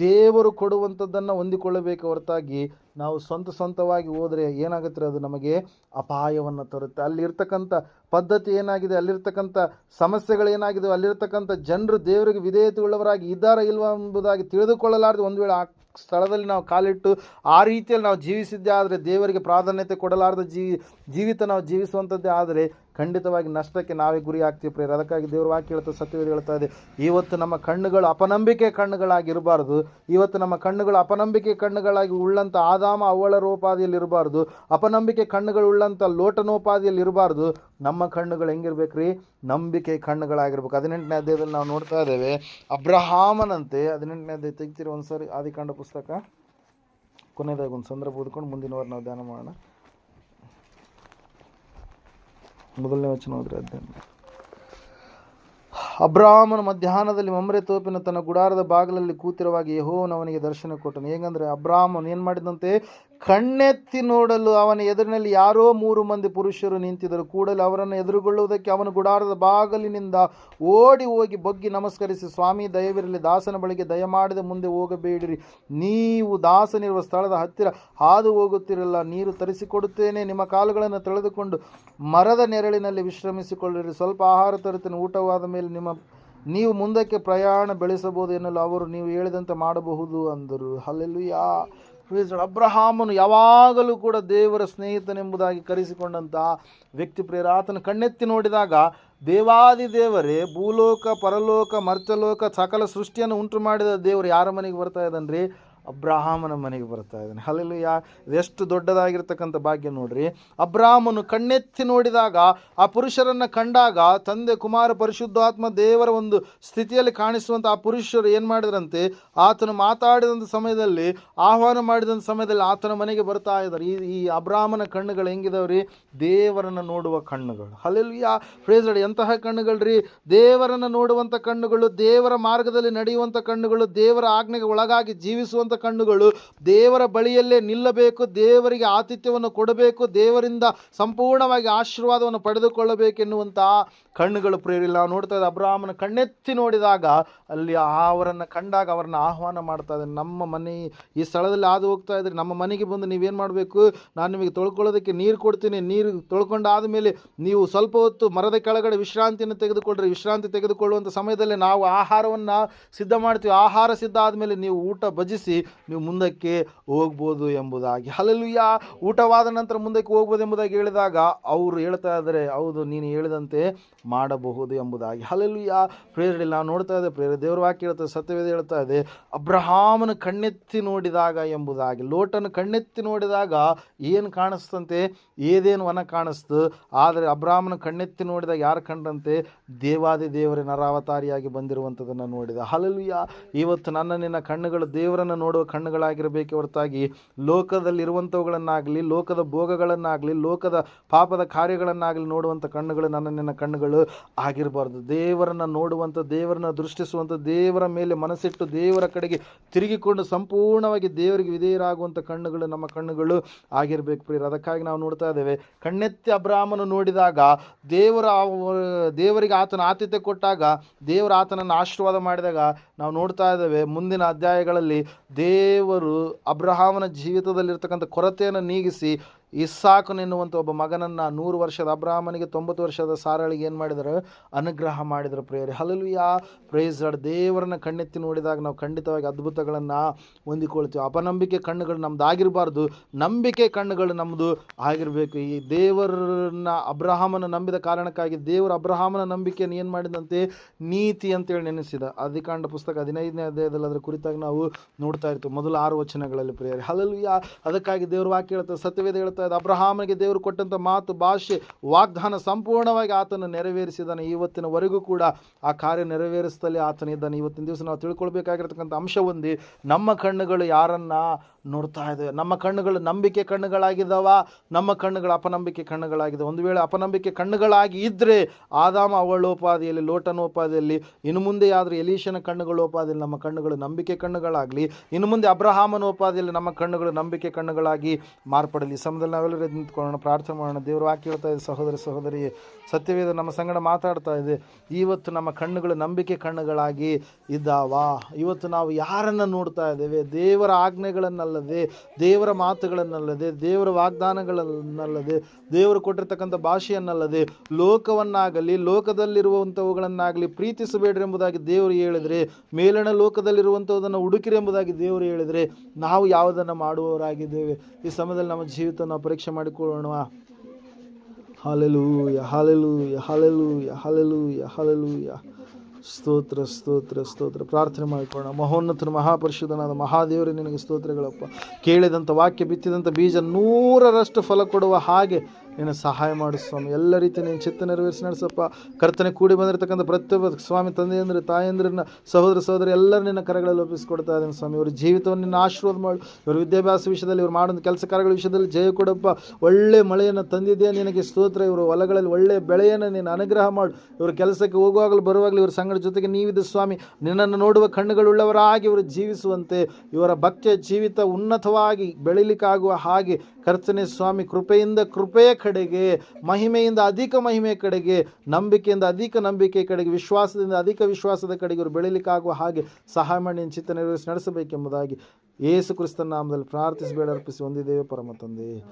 ದೇವರು ಕೊಡುವಂಥದ್ದನ್ನು ಹೊಂದಿಕೊಳ್ಳಬೇಕು ಹೊರತಾಗಿ ನಾವು ಸ್ವಂತ ಸ್ವಂತವಾಗಿ ಹೋದರೆ ಏನಾಗುತ್ತೆ ಅದು ನಮಗೆ ಅಪಾಯವನ್ನು ತರುತ್ತೆ. ಅಲ್ಲಿರ್ತಕ್ಕಂಥ ಪದ್ಧತಿ ಏನಾಗಿದೆ, ಅಲ್ಲಿರ್ತಕ್ಕಂಥ ಸಮಸ್ಯೆಗಳೇನಾಗಿದೆ ಅಲ್ಲಿರ್ತಕ್ಕಂಥ ಜನರು ದೇವರಿಗೆ ವಿಧೇಯತೆ ಉಳ್ಳವರಾಗಿ ಇದ್ದಾರಾ ಇಲ್ವಾ ಎಂಬುದಾಗಿ ತಿಳಿದುಕೊಳ್ಳಲಾರದೆ ಒಂದು ವೇಳೆ ಸ್ಥಳದಲ್ಲಿ ನಾವು ಕಾಲಿಟ್ಟು ಆ ರೀತಿಯಲ್ಲಿ ನಾವು ಜೀವಿಸಿದ್ದೇ ಆದರೆ ದೇವರಿಗೆ ಪ್ರಾಧಾನ್ಯತೆ ಕೊಡಲಾರದ ಜೀ, ಜೀವಿತ ನಾವು ಜೀವಿಸುವಂಥದ್ದೇ ಆದರೆ ಖಂಡಿತವಾಗಿ ನಷ್ಟಕ್ಕೆ ನಾವೇ ಗುರಿ ಆಗ್ತೀವಿ ಪ್ರೇರ ಅದಕ್ಕಾಗಿ ದೇವರು ವಾಕ್ಯ ಹೇಳ್ತಾ ಸತ್ಯವೇದ ಹೇಳ್ತಾ ಇದೆ, ಇವತ್ತು ನಮ್ಮ ಕಣ್ಣುಗಳು ಅಪನಂಬಿಕೆ ಕಣ್ಣುಗಳಾಗಿರಬಾರ್ದು. ಇವತ್ತು ನಮ್ಮ ಕಣ್ಣುಗಳು ಅಪನಂಬಿಕೆ ಕಣ್ಣುಗಳಾಗಿ ಉಳ್ಳಂಥ ಆದಾಮ ಅವಳ ರೋಪಾದಿಯಲ್ಲಿ ಇರಬಾರ್ದು. ಅಪನಂಬಿಕೆ ಕಣ್ಣುಗಳು ಉಳ್ಳಂಥ ಲೋಟನೋಪಾದಿಯಲ್ಲಿ ಇರಬಾರ್ದು. ನಮ್ಮ ಕಣ್ಣುಗಳು ಹೆಂಗಿರ್ಬೇಕ್ರಿ? ನಂಬಿಕೆ ಕಣ್ಣುಗಳಾಗಿರ್ಬೇಕು. ಹದಿನೆಂಟನೇ ಅಧ್ಯಾಯದಲ್ಲಿ ನಾವು ನೋಡ್ತಾ ಇದ್ದೇವೆ, ಅಬ್ರಹಾಮನಂತೆ ಹದಿನೆಂಟನೇ ಅಧ್ಯಾಯ ಒಂದು ಸಾರಿ ಆದಿಕಾಂಡ ಪುಸ್ತಕ. ಕೊನೆಯದಾಗಿ ಒಂದು ಸಂದರ್ಭ ಓದ್ಕೊಂಡು ಮುಂದಿನ ನಾವು ಧ್ಯಾನ ಮಾಡೋಣ. ಮೊದಲನೇ ವಚನ ಹೋದ್ರೆ ಅಧ್ಯಯನ ಅಬ್ರಾಹ್ಮನ ಮಧ್ಯಾಹ್ನದಲ್ಲಿ ಮಮ್ರೆ ತೋಪಿನ ತನ್ನ ಗುಡಾರದ ಬಾಗಿಲಲ್ಲಿ ಕೂತಿರುವಾಗ ಯಹೋವನ ಅವನಿಗೆ ದರ್ಶನ ಕೊಟ್ಟನು. ಹೇಗಂದ್ರೆ ಅಬ್ರಾಹ್ಮನ್ ಏನು ಮಾಡಿದಂತೆ? ಕಣ್ಣೆತ್ತಿ ನೋಡಲು ಅವನ ಎದುರಿನಲ್ಲಿ ಯಾರೋ ಮೂರು ಮಂದಿ ಪುರುಷರು ನಿಂತಿದ್ದರು. ಕೂಡಲೇ ಅವರನ್ನು ಎದುರುಗೊಳ್ಳುವುದಕ್ಕೆ ಅವನು ಗುಡಾರದ ಬಾಗಿಲಿನಿಂದ ಓಡಿ ಹೋಗಿ ಬಗ್ಗಿ ನಮಸ್ಕರಿಸಿ, ಸ್ವಾಮಿ, ದಯವಿರಲಿ, ದಾಸನ ಬಳಿಗೆ ದಯಮಾಡಿದ ಮುಂದೆ ಹೋಗಬೇಡಿರಿ. ನೀವು ದಾಸನಿರುವ ಸ್ಥಳದ ಹತ್ತಿರ ಹಾದು ಹೋಗುತ್ತಿರಲ್ಲ. ನೀರು ತರಿಸಿಕೊಡುತ್ತೇನೆ. ನಿಮ್ಮ ಕಾಲುಗಳನ್ನು ತೆಳೆದುಕೊಂಡು ಮರದ ನೆರಳಿನಲ್ಲಿ ವಿಶ್ರಮಿಸಿಕೊಳ್ಳಿರಿ. ಸ್ವಲ್ಪ ಆಹಾರ ತರುತ್ತೇನೆ. ಊಟವಾದ ಮೇಲೆ ನಿಮ್ಮ, ನೀವು ಮುಂದಕ್ಕೆ ಪ್ರಯಾಣ ಬೆಳೆಸಬಹುದು ಎನ್ನಲು ಅವರು, ನೀವು ಹೇಳಿದಂತೆ ಮಾಡಬಹುದು ಅಂದರು. Hallelujah Praise God. ಅಬ್ರಹಾಮನು ಯಾವಾಗಲೂ ಕೂಡ ದೇವರ ಸ್ನೇಹಿತನೆಂಬುದಾಗಿ ಕರೆಸಿಕೊಂಡಂತಹ ವ್ಯಕ್ತಿ ಪ್ರೇರ ಆತನ ಕಣ್ಣೆತ್ತಿ ನೋಡಿದಾಗ ದೇವಾದಿ ದೇವರೇ, ಭೂಲೋಕ, ಪರಲೋಕ, ಮರ್ತ್ಯಲೋಕ, ಸಕಲ ಸೃಷ್ಟಿಯನ್ನು ಉಂಟು ಮಾಡಿದ ದೇವರು ಯಾರ ಮನೆಗೆ ಬರ್ತಾ ಇದ್ದಾನ್ರಿ ಅಬ್ರಹಾಮನ ಮನೆಗೆ ಬರ್ತಾ ಇದ್ದಾನೆ. ಅಲ್ಲಿ ಯಾ ಎಷ್ಟು ದೊಡ್ಡದಾಗಿರ್ತಕ್ಕಂಥ ಭಾಗ್ಯ ನೋಡ್ರಿ. ಅಬ್ರಾಹ್ಮನು ಕಣ್ಣೆತ್ತಿ ನೋಡಿದಾಗ, ಆ ಪುರುಷರನ್ನು ಕಂಡಾಗ ತಂದೆ ಕುಮಾರ ಪರಿಶುದ್ಧಾತ್ಮ ದೇವರ ಒಂದು ಸ್ಥಿತಿಯಲ್ಲಿ ಕಾಣಿಸುವಂಥ ಆ ಪುರುಷರು ಏನು ಮಾಡಿದ್ರಂತೆ, ಆತನು ಮಾತಾಡಿದಂಥ ಸಮಯದಲ್ಲಿ, ಆಹ್ವಾನ ಮಾಡಿದಂಥ ಸಮಯದಲ್ಲಿ ಆತನ ಮನೆಗೆ ಬರ್ತಾ ಇದ್ದಾರೆ. ಈ ಈ ಅಬ್ರಾಹ್ಮನ ಕಣ್ಣುಗಳು ಹೆಂಗಿದಾವ್ರಿ? ದೇವರನ್ನು ನೋಡುವ ಕಣ್ಣುಗಳು. ಅಲ್ಲಿ ಯಾ ಎಂತಹ ಕಣ್ಣುಗಳ್ರಿ? ದೇವರನ್ನು ನೋಡುವಂಥ ಕಣ್ಣುಗಳು, ದೇವರ ಮಾರ್ಗದಲ್ಲಿ ನಡೆಯುವಂಥ ಕಣ್ಣುಗಳು, ದೇವರ ಆಜ್ಞೆಗೆ ಒಳಗಾಗಿ ಜೀವಿಸುವಂಥ ಕಣ್ಣುಗಳು ದೇವರ ಬಳಿಯಲ್ಲೇ ನಿಲ್ಲಬೇಕು, ದೇವರಿಗೆ ಆತಿಥ್ಯವನ್ನು ಕೊಡಬೇಕು, ದೇವರಿಂದ ಸಂಪೂರ್ಣವಾಗಿ ಆಶೀರ್ವಾದವನ್ನು ಪಡೆದುಕೊಳ್ಳಬೇಕೆನ್ನುವಂತಹ ಕಣ್ಣುಗಳು ಪ್ರೇರಿಲ್ಲ ನಾವು ನೋಡ್ತಾ ಇದ್ದ ಅಬ್ರಾಹ್ಮನ ಕಣ್ಣೆತ್ತಿ ನೋಡಿದಾಗ ಅಲ್ಲಿ ಅವರನ್ನು ಕಂಡಾಗ ಅವರನ್ನು ಆಹ್ವಾನ ಮಾಡ್ತಾ ಇದ್ದಾರೆ. ನಮ್ಮ ಮನೆ ಈ ಸ್ಥಳದಲ್ಲಿ ಹಾದು ಹೋಗ್ತಾ ಇದ್ರೆ ನಮ್ಮ ಮನೆಗೆ ಬಂದು ನೀವೇನು ಮಾಡಬೇಕು? ನಾನು ನಿಮಗೆ ತೊಳ್ಕೊಳ್ಳೋದಕ್ಕೆ ನೀರು ಕೊಡ್ತೀನಿ, ನೀರು ತೊಳ್ಕೊಂಡಾದ ಮೇಲೆ ನೀವು ಸ್ವಲ್ಪ ಹೊತ್ತು ಮರದ ಕೆಳಗಡೆ ವಿಶ್ರಾಂತಿಯನ್ನು ತೆಗೆದುಕೊಳ್ಳ್ರಿ. ವಿಶ್ರಾಂತಿ ತೆಗೆದುಕೊಳ್ಳುವಂಥ ಸಮಯದಲ್ಲಿ ನಾವು ಆಹಾರವನ್ನು ಸಿದ್ಧ ಮಾಡ್ತೀವಿ. ಆಹಾರ ಸಿದ್ಧ ಆದಮೇಲೆ ನೀವು ಊಟ ಭಜಿಸಿ ನೀವು ಮುಂದಕ್ಕೆ ಹೋಗ್ಬೋದು ಎಂಬುದಾಗಿ. ಅಲ್ಲೆಲ್ಲೂಯ್ಯ ಊಟವಾದ ನಂತರ ಮುಂದಕ್ಕೆ ಹೋಗ್ಬೋದು ಎಂಬುದಾಗಿ ಹೇಳಿದಾಗ ಅವರು ಹೇಳ್ತಾ ಇದ್ದಾರೆ, ಹೌದು, ನೀನು ಹೇಳಿದಂತೆ ಮಾಡಬಹುದು ಎಂಬುದಾಗಿ. ಅಲ್ಲೆಲ್ಲೂಯ್ಯ ಪ್ರೇರಲ್ಲಿ ನಾವು ನೋಡ್ತಾ ಇದ್ದೆ ಪ್ರೇರ ದೇವ್ರ ವಾಕ್ಯ ಹೇಳ್ತಾ, ಸತ್ಯವೇದ ಹೇಳ್ತಾ ಇದೆ, ಅಬ್ರಹಾಮನ ಕಣ್ಣೆತ್ತಿ ನೋಡಿದಾಗ ಎಂಬುದಾಗಿ. ಲೋಟನ ಕಣ್ಣೆತ್ತಿ ನೋಡಿದಾಗ ಏನು ಕಾಣಿಸ್ತಂತೆ? ಏದೇನು ವನ ಕಾಣಿಸ್ತು? ಆದರೆ ಅಬ್ರಾಹ್ಮನ ಕಣ್ಣೆತ್ತಿ ನೋಡಿದಾಗ ಯಾರು ಕಂಡಂತೆ? ದೇವಾದಿ ದೇವರ ನರಾವತಾರಿಯಾಗಿ ಬಂದಿರುವಂಥದ್ದನ್ನು ನೋಡಿದ. ಹಲಲುಯ ಇವತ್ತು ನನ್ನ ನಿನ್ನ ಕಣ್ಣುಗಳು ದೇವರನ್ನು ನೋಡುವ ಕಣ್ಣುಗಳಾಗಿರಬೇಕೆ ಹೊರತಾಗಿ, ಲೋಕದಲ್ಲಿರುವಂಥವುಗಳನ್ನಾಗಲಿ, ಲೋಕದ ಭೋಗಗಳನ್ನಾಗಲಿ, ಲೋಕದ ಪಾಪದ ಕಾರ್ಯಗಳನ್ನಾಗಲಿ ನೋಡುವಂಥ ಕಣ್ಣುಗಳು ನನ್ನ ನಿನ್ನ ಕಣ್ಣುಗಳು ಆಗಿರಬಾರ್ದು. ದೇವರನ್ನು ನೋಡುವಂಥ, ದೇವರನ್ನು ದೃಷ್ಟಿಸುವಂಥ, ದೇವರ ಮೇಲೆ ಮನಸ್ಸಿಟ್ಟು ದೇವರ ಕಡೆಗೆ ತಿರುಗಿಕೊಂಡು ಸಂಪೂರ್ಣವಾಗಿ ದೇವರಿಗೆ ವಿಧೇಯರಾಗುವಂಥ ಕಣ್ಣುಗಳು ನಮ್ಮ ಕಣ್ಣುಗಳು ಆಗಿರಬೇಕು ಪ್ರಿಯರು. ಅದಕ್ಕಾಗಿ ನಾವು ನೋಡ್ತಾ ಇದ್ದೇವೆ, ಕಣ್ಣೆತ್ತಿ ಅಬ್ರಾಹ್ಮನು ನೋಡಿದಾಗ ದೇವರ, ದೇವರಿಗೆ ಆತನ ಆತಿಥ್ಯ ಕೊಟ್ಟಾಗ ದೇವರು ಆತನನ್ನು ಆಶೀರ್ವಾದ ಮಾಡಿದಾಗ ನಾವು ನೋಡ್ತಾ ಇದ್ದೇವೆ ಮುಂದಿನ ಅಧ್ಯಾಯಗಳಲ್ಲಿ ದೇವರು ಅಬ್ರಹಾಮನ ಜೀವಿತದಲ್ಲಿರ್ತಕ್ಕಂಥ ಕೊರತೆಯನ್ನು ನೀಗಿಸಿ ಇಸ್ಸಾಕನ್ ಎನ್ನುವಂಥ ಒಬ್ಬ ಮಗನನ್ನು ನೂರು ವರ್ಷದ ಅಬ್ರಾಹ್ಮನಿಗೆ ತೊಂಬತ್ತು ವರ್ಷದ ಸಾರಳಿಗೆ ಏನು ಮಾಡಿದರು? ಅನುಗ್ರಹ ಮಾಡಿದರು ಪ್ರೇಯರ್. ಹಲಲುಯ ಪ್ರೇಸ್ ದೇವರನ್ನ ಕಣ್ಣೆತ್ತಿ ನೋಡಿದಾಗ ನಾವು ಖಂಡಿತವಾಗಿ ಅದ್ಭುತಗಳನ್ನು ಹೊಂದಿಕೊಳ್ತೀವಿ. ಅಪನಂಬಿಕೆ ಕಣ್ಣುಗಳು ನಮ್ದು ಆಗಿರಬಾರ್ದು ನಂಬಿಕೆ ಕಣ್ಣುಗಳು ನಮ್ಮದು ಆಗಿರಬೇಕು. ಈ ದೇವರನ್ನ ಅಬ್ರಹಾಮನ ನಂಬಿದ ಕಾರಣಕ್ಕಾಗಿ ದೇವರು ಅಬ್ರಹಾಮನ ನಂಬಿಕೆಯನ್ನು ಏನು ಮಾಡಿದಂತೆ ನೀತಿ ಅಂತೇಳಿ ನೆನೆಸಿದ. ಅಧಿಕಾಂಡ ಪುಸ್ತಕ ಹದಿನೈದನೇ ಅಧ್ಯಾಯದಲ್ಲಿ ಅದರ ಕುರಿತಾಗಿ ನಾವು ನೋಡ್ತಾ ಇರ್ತೀವಿ. ಮೊದಲು ಆರು ವಚನಗಳಲ್ಲಿ ಪ್ರೇಯರ್. ಯಾ ಅದಕ್ಕಾಗಿ ದೇವರು ವಾಕ್ಯ ಹೇಳ್ತಾರೆ ಸತ್ಯವೇದ ಹೇಳ್ತಾ ಇದೆ ಅಬ್ರಹಾಮನಿಗೆ ದೇವರು ಕೊಟ್ಟಂಥ ಮಾತು, ಭಾಷೆ, ವಾಗ್ದಾನ ಸಂಪೂರ್ಣವಾಗಿ ಆತನು ನೆರವೇರಿಸಿದ್ದಾನೆ. ಇವತ್ತಿನವರೆಗೂ ಕೂಡ ಆ ಕಾರ್ಯ ನೆರವೇರಿಸ್ತಲೇ ಆತನ ಇದ್ದಾನೆ ಇವತ್ತಿನ ದಿವಸ ನಾವು ತಿಳ್ಕೊಳ್ಬೇಕಾಗಿರ್ತಕ್ಕಂಥ ಅಂಶ ಹೊಂದಿ ನಮ್ಮ ಕಣ್ಣುಗಳು ಯಾರನ್ನ ನೋಡ್ತಾ ಇದ್ದೇವೆ. ನಮ್ಮ ಕಣ್ಣುಗಳು ನಂಬಿಕೆ ಕಣ್ಣುಗಳಾಗಿದ್ದಾವ. ನಮ್ಮ ಕಣ್ಣುಗಳು ಅಪನಂಬಿಕೆ ಕಣ್ಣುಗಳಾಗಿದ್ದಾವೆ. ಒಂದು ವೇಳೆ ಅಪನಂಬಿಕೆ ಕಣ್ಣುಗಳಾಗಿ ಇದ್ದರೆ ಆದಾಮ ಅವಳೋಪಾದಿಯಲ್ಲಿ ಲೋಟನೋಪಾದಿಯಲ್ಲಿ ಇನ್ನು ಮುಂದೆ ಆದರೂ ಎಲೀಶನ ಕಣ್ಣುಗಳೋಪಾದಿಯಲ್ಲಿ ನಮ್ಮ ಕಣ್ಣುಗಳು ನಂಬಿಕೆ ಕಣ್ಣುಗಳಾಗಲಿ, ಇನ್ನು ಮುಂದೆ ಅಬ್ರಹಾಮನೋಪಾದಿಯಲ್ಲಿ ನಮ್ಮ ಕಣ್ಣುಗಳು ನಂಬಿಕೆ ಕಣ್ಣುಗಳಾಗಿ ಮಾರ್ಪಡಲಿ. ಸಮದಲ್ಲಿ ನಾವೆಲ್ಲರೂ ನಿಂತ್ಕೊಳ್ಳೋಣ, ಪ್ರಾರ್ಥನೆ ಮಾಡೋಣ. ದೇವರು ಹೇಳ್ತಾ ಇದೆ ಸಹೋದರ, ಸಹೋದರಿ, ಸತ್ಯವೇದ ನಮ್ಮ ಸಂಗಡ ಮಾತಾಡ್ತಾ ಇದೆ. ಇವತ್ತು ನಮ್ಮ ಕಣ್ಣುಗಳು ನಂಬಿಕೆ ಕಣ್ಣುಗಳಾಗಿ ಇದ್ದಾವ. ಇವತ್ತು ನಾವು ಯಾರನ್ನು ನೋಡ್ತಾ ಇದ್ದೇವೆ? ದೇವರ ಆಜ್ಞೆಗಳನ್ನಲ್ಲದೆ ದೇವರ ಮಾತುಗಳನ್ನಲ್ಲದೆ ದೇವರ ವಾಗ್ದಾನಗಳನ್ನಲ್ಲದೆ, ದೇವರು ಕೊಟ್ಟಿರ್ತಕ್ಕಂಥ ಭಾಷೆಯನ್ನಲ್ಲದೆ, ಲೋಕವನ್ನಾಗಲಿ, ಲೋಕದಲ್ಲಿರುವಂಥವುಗಳನ್ನಾಗಲಿ ಪ್ರೀತಿಸಬೇಡ್ರಿ ಎಂಬುದಾಗಿ ದೇವರು ಹೇಳಿದರೆ, ಮೇಲಣ ಲೋಕದಲ್ಲಿರುವಂಥವುದನ್ನು ಹುಡುಕಿರಿ ಎಂಬುದಾಗಿ ದೇವರು ಹೇಳಿದರೆ, ನಾವು ಯಾವುದನ್ನು ಮಾಡುವವರಾಗಿದ್ದೇವೆ? ಈ ಸಮಯದಲ್ಲಿ ನಮ್ಮ ಜೀವಿತ ನಾವು ಪರೀಕ್ಷೆ ಮಾಡಿಕೊಳ್ಳೋಣ ಯ ಹಾಲೆಲೂಯ ಹಾಲೆಲೂಯ ಹಾಲೆಲೂಯ ಹಾಲೆಲೂಯ. ಸ್ತೋತ್ರ ಸ್ತೋತ್ರ ಸ್ತೋತ್ರ. ಪ್ರಾರ್ಥನೆ ಮಾಡಿಕೊಳ್ಳೋಣ. ಮಹೋನ್ನತನ, ಮಹಾಪರಿಶುದ್ಧನಾದ ಮಹಾದೇವರು, ನಿನಗೆ ಸ್ತೋತ್ರಗಳಪ್ಪ. ಕೇಳಿದಂಥ ವಾಕ್ಯ, ಬಿತ್ತಿದಂಥ ಬೀಜ ನೂರರಷ್ಟು ಫಲ ಕೊಡುವ ಹಾಗೆ ನೀನು ಸಹಾಯ ಮಾಡು ಸ್ವಾಮಿ. ಎಲ್ಲ ರೀತಿ ನೀನು ಚಿತ್ತ ನೆರವೇರಿಸಿ ನಡೆಸಪ್ಪ. ಕರ್ತನೆ, ಕೂಡಿ ಬಂದಿರತಕ್ಕಂಥ ಪ್ರತಿಯೊಬ್ಬ ಸ್ವಾಮಿ ತಂದೆಯಂದ್ರೆ ತಾಯಂದ್ರನ್ನ ಸಹೋದರ ಸಹೋದರಿ ಎಲ್ಲರೂ ನಿನ್ನ ಕರಗಳಲ್ಲಿ ಒಪ್ಪಿಸಿಕೊಡ್ತಾ ಇದ್ದೀನಿ ಸ್ವಾಮಿ. ಇವ್ರ ಜೀವಿತವನ್ನು ನಿನ್ನ ಆಶೀರ್ವಾದ ಮಾಡು. ಇವ್ರ ವಿದ್ಯಾಭ್ಯಾಸ ವಿಷಯದಲ್ಲಿ ಇವರು ಮಾಡೋದು ಕೆಲಸ ಕಾರ್ಯಗಳ ವಿಷಯದಲ್ಲಿ ಜಯ ಕೊಡಪ್ಪ. ಒಳ್ಳೆ ಮಳೆಯನ್ನು ತಂದಿದೆಯಾ? ನಿನಗೆ ಸ್ತೋತ್ರ. ಇವರು ಹೊಲಗಳಲ್ಲಿ ಒಳ್ಳೆ ಬೆಳೆಯನ್ನು ನೀನು ಅನುಗ್ರಹ ಮಾಡು. ಇವರು ಕೆಲಸಕ್ಕೆ ಹೋಗುವಾಗಲೂ ಬರುವಾಗಲೂ ಇವರ ಸಂಗಡ ಜೊತೆಗೆ ನೀವಿದ ಸ್ವಾಮಿ. ನಿನ್ನನ್ನು ನೋಡುವ ಕಣ್ಣುಗಳುಳ್ಳವರಾಗಿ ಇವರು ಜೀವಿಸುವಂತೆ. ಇವರ ಭಕ್ತಿಯ ಜೀವಿತ ಉನ್ನತವಾಗಿ ಬೆಳಿಲಿಕ್ಕಾಗುವ ಹಾಗೆ ಕರ್ತನೆ ಸ್ವಾಮಿ, ಕೃಪೆಯಿಂದ ಕೃಪೆಯ ಕಡೆಗೆ, ಮಹಿಮೆಯಿಂದ ಅಧಿಕ ಮಹಿಮೆ ಕಡೆಗೆ, ನಂಬಿಕೆಯಿಂದ ಅಧಿಕ ನಂಬಿಕೆ ಕಡೆಗೆ, ವಿಶ್ವಾಸದಿಂದ ಅಧಿಕ ವಿಶ್ವಾಸದ ಕಡೆಗೆ ಇವರು ಬೆಳಿಲಿಕ್ಕಾಗುವ ಹಾಗೆ ಸಹಾಯ ಮಾಡಿ ಚಿಂತನೆ ನಡೆಸಬೇಕೆಂಬುದಾಗಿ ಯೇಸು ಕ್ರಿಸ್ತನ ನಾಮದಲ್ಲಿ ಪ್ರಾರ್ಥಿಸಿ ಬೇಡ ಅರ್ಪಿಸಿ ಹೊಂದಿದ್ದೇವೆ ಪರಮ ತಂದೆ.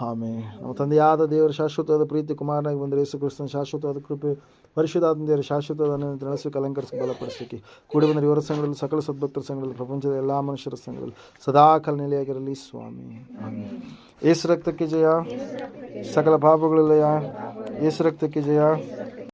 ಆಮೇ ನಮ್ಮ ತಂದೆಯಾದ ದೇವರ, ಶಾಶ್ವತವಾದ ಪ್ರೀತಿ ಕುಮಾರನಾಗಿ ಬಂದರೆ ಯೇಸು ಕ್ರಿಸ್ತನ ಶಾಶ್ವತವಾದ ಕೃಪೆ, ಪರಿಶುದ್ಧಾತ್ಮ ದೇವರ ಶಾಶ್ವತವಾದ ನಡೆಸಬೇಕು ಅಲಂಕರಿಸಿ ಬಲಪಡಿಸಲಿಕ್ಕೆ ಕೂಡಿ ಬಂದರೆ ಇವರ ಸಂಘದಲ್ಲಿ ಸಕಲ ಸದ್ಭಕ್ತರ ಸಂಘದಲ್ಲಿ ಪ್ರಪಂಚದ ಎಲ್ಲ ಮನುಷ್ಯರ ಸಂಘದಲ್ಲಿ ಸದಾಕಾಲ ನೆಲೆಯಾಗಿರಲಿ, ಸ್ವಾಮಿ. ಏಸು ರಕ್ತಕ್ಕೆ ಜಯ. ಸಕಲ ಪಾಪಗಳೆಲ್ಲಯ ಏಸು ರಕ್ತಕ್ಕೆ ಜಯ.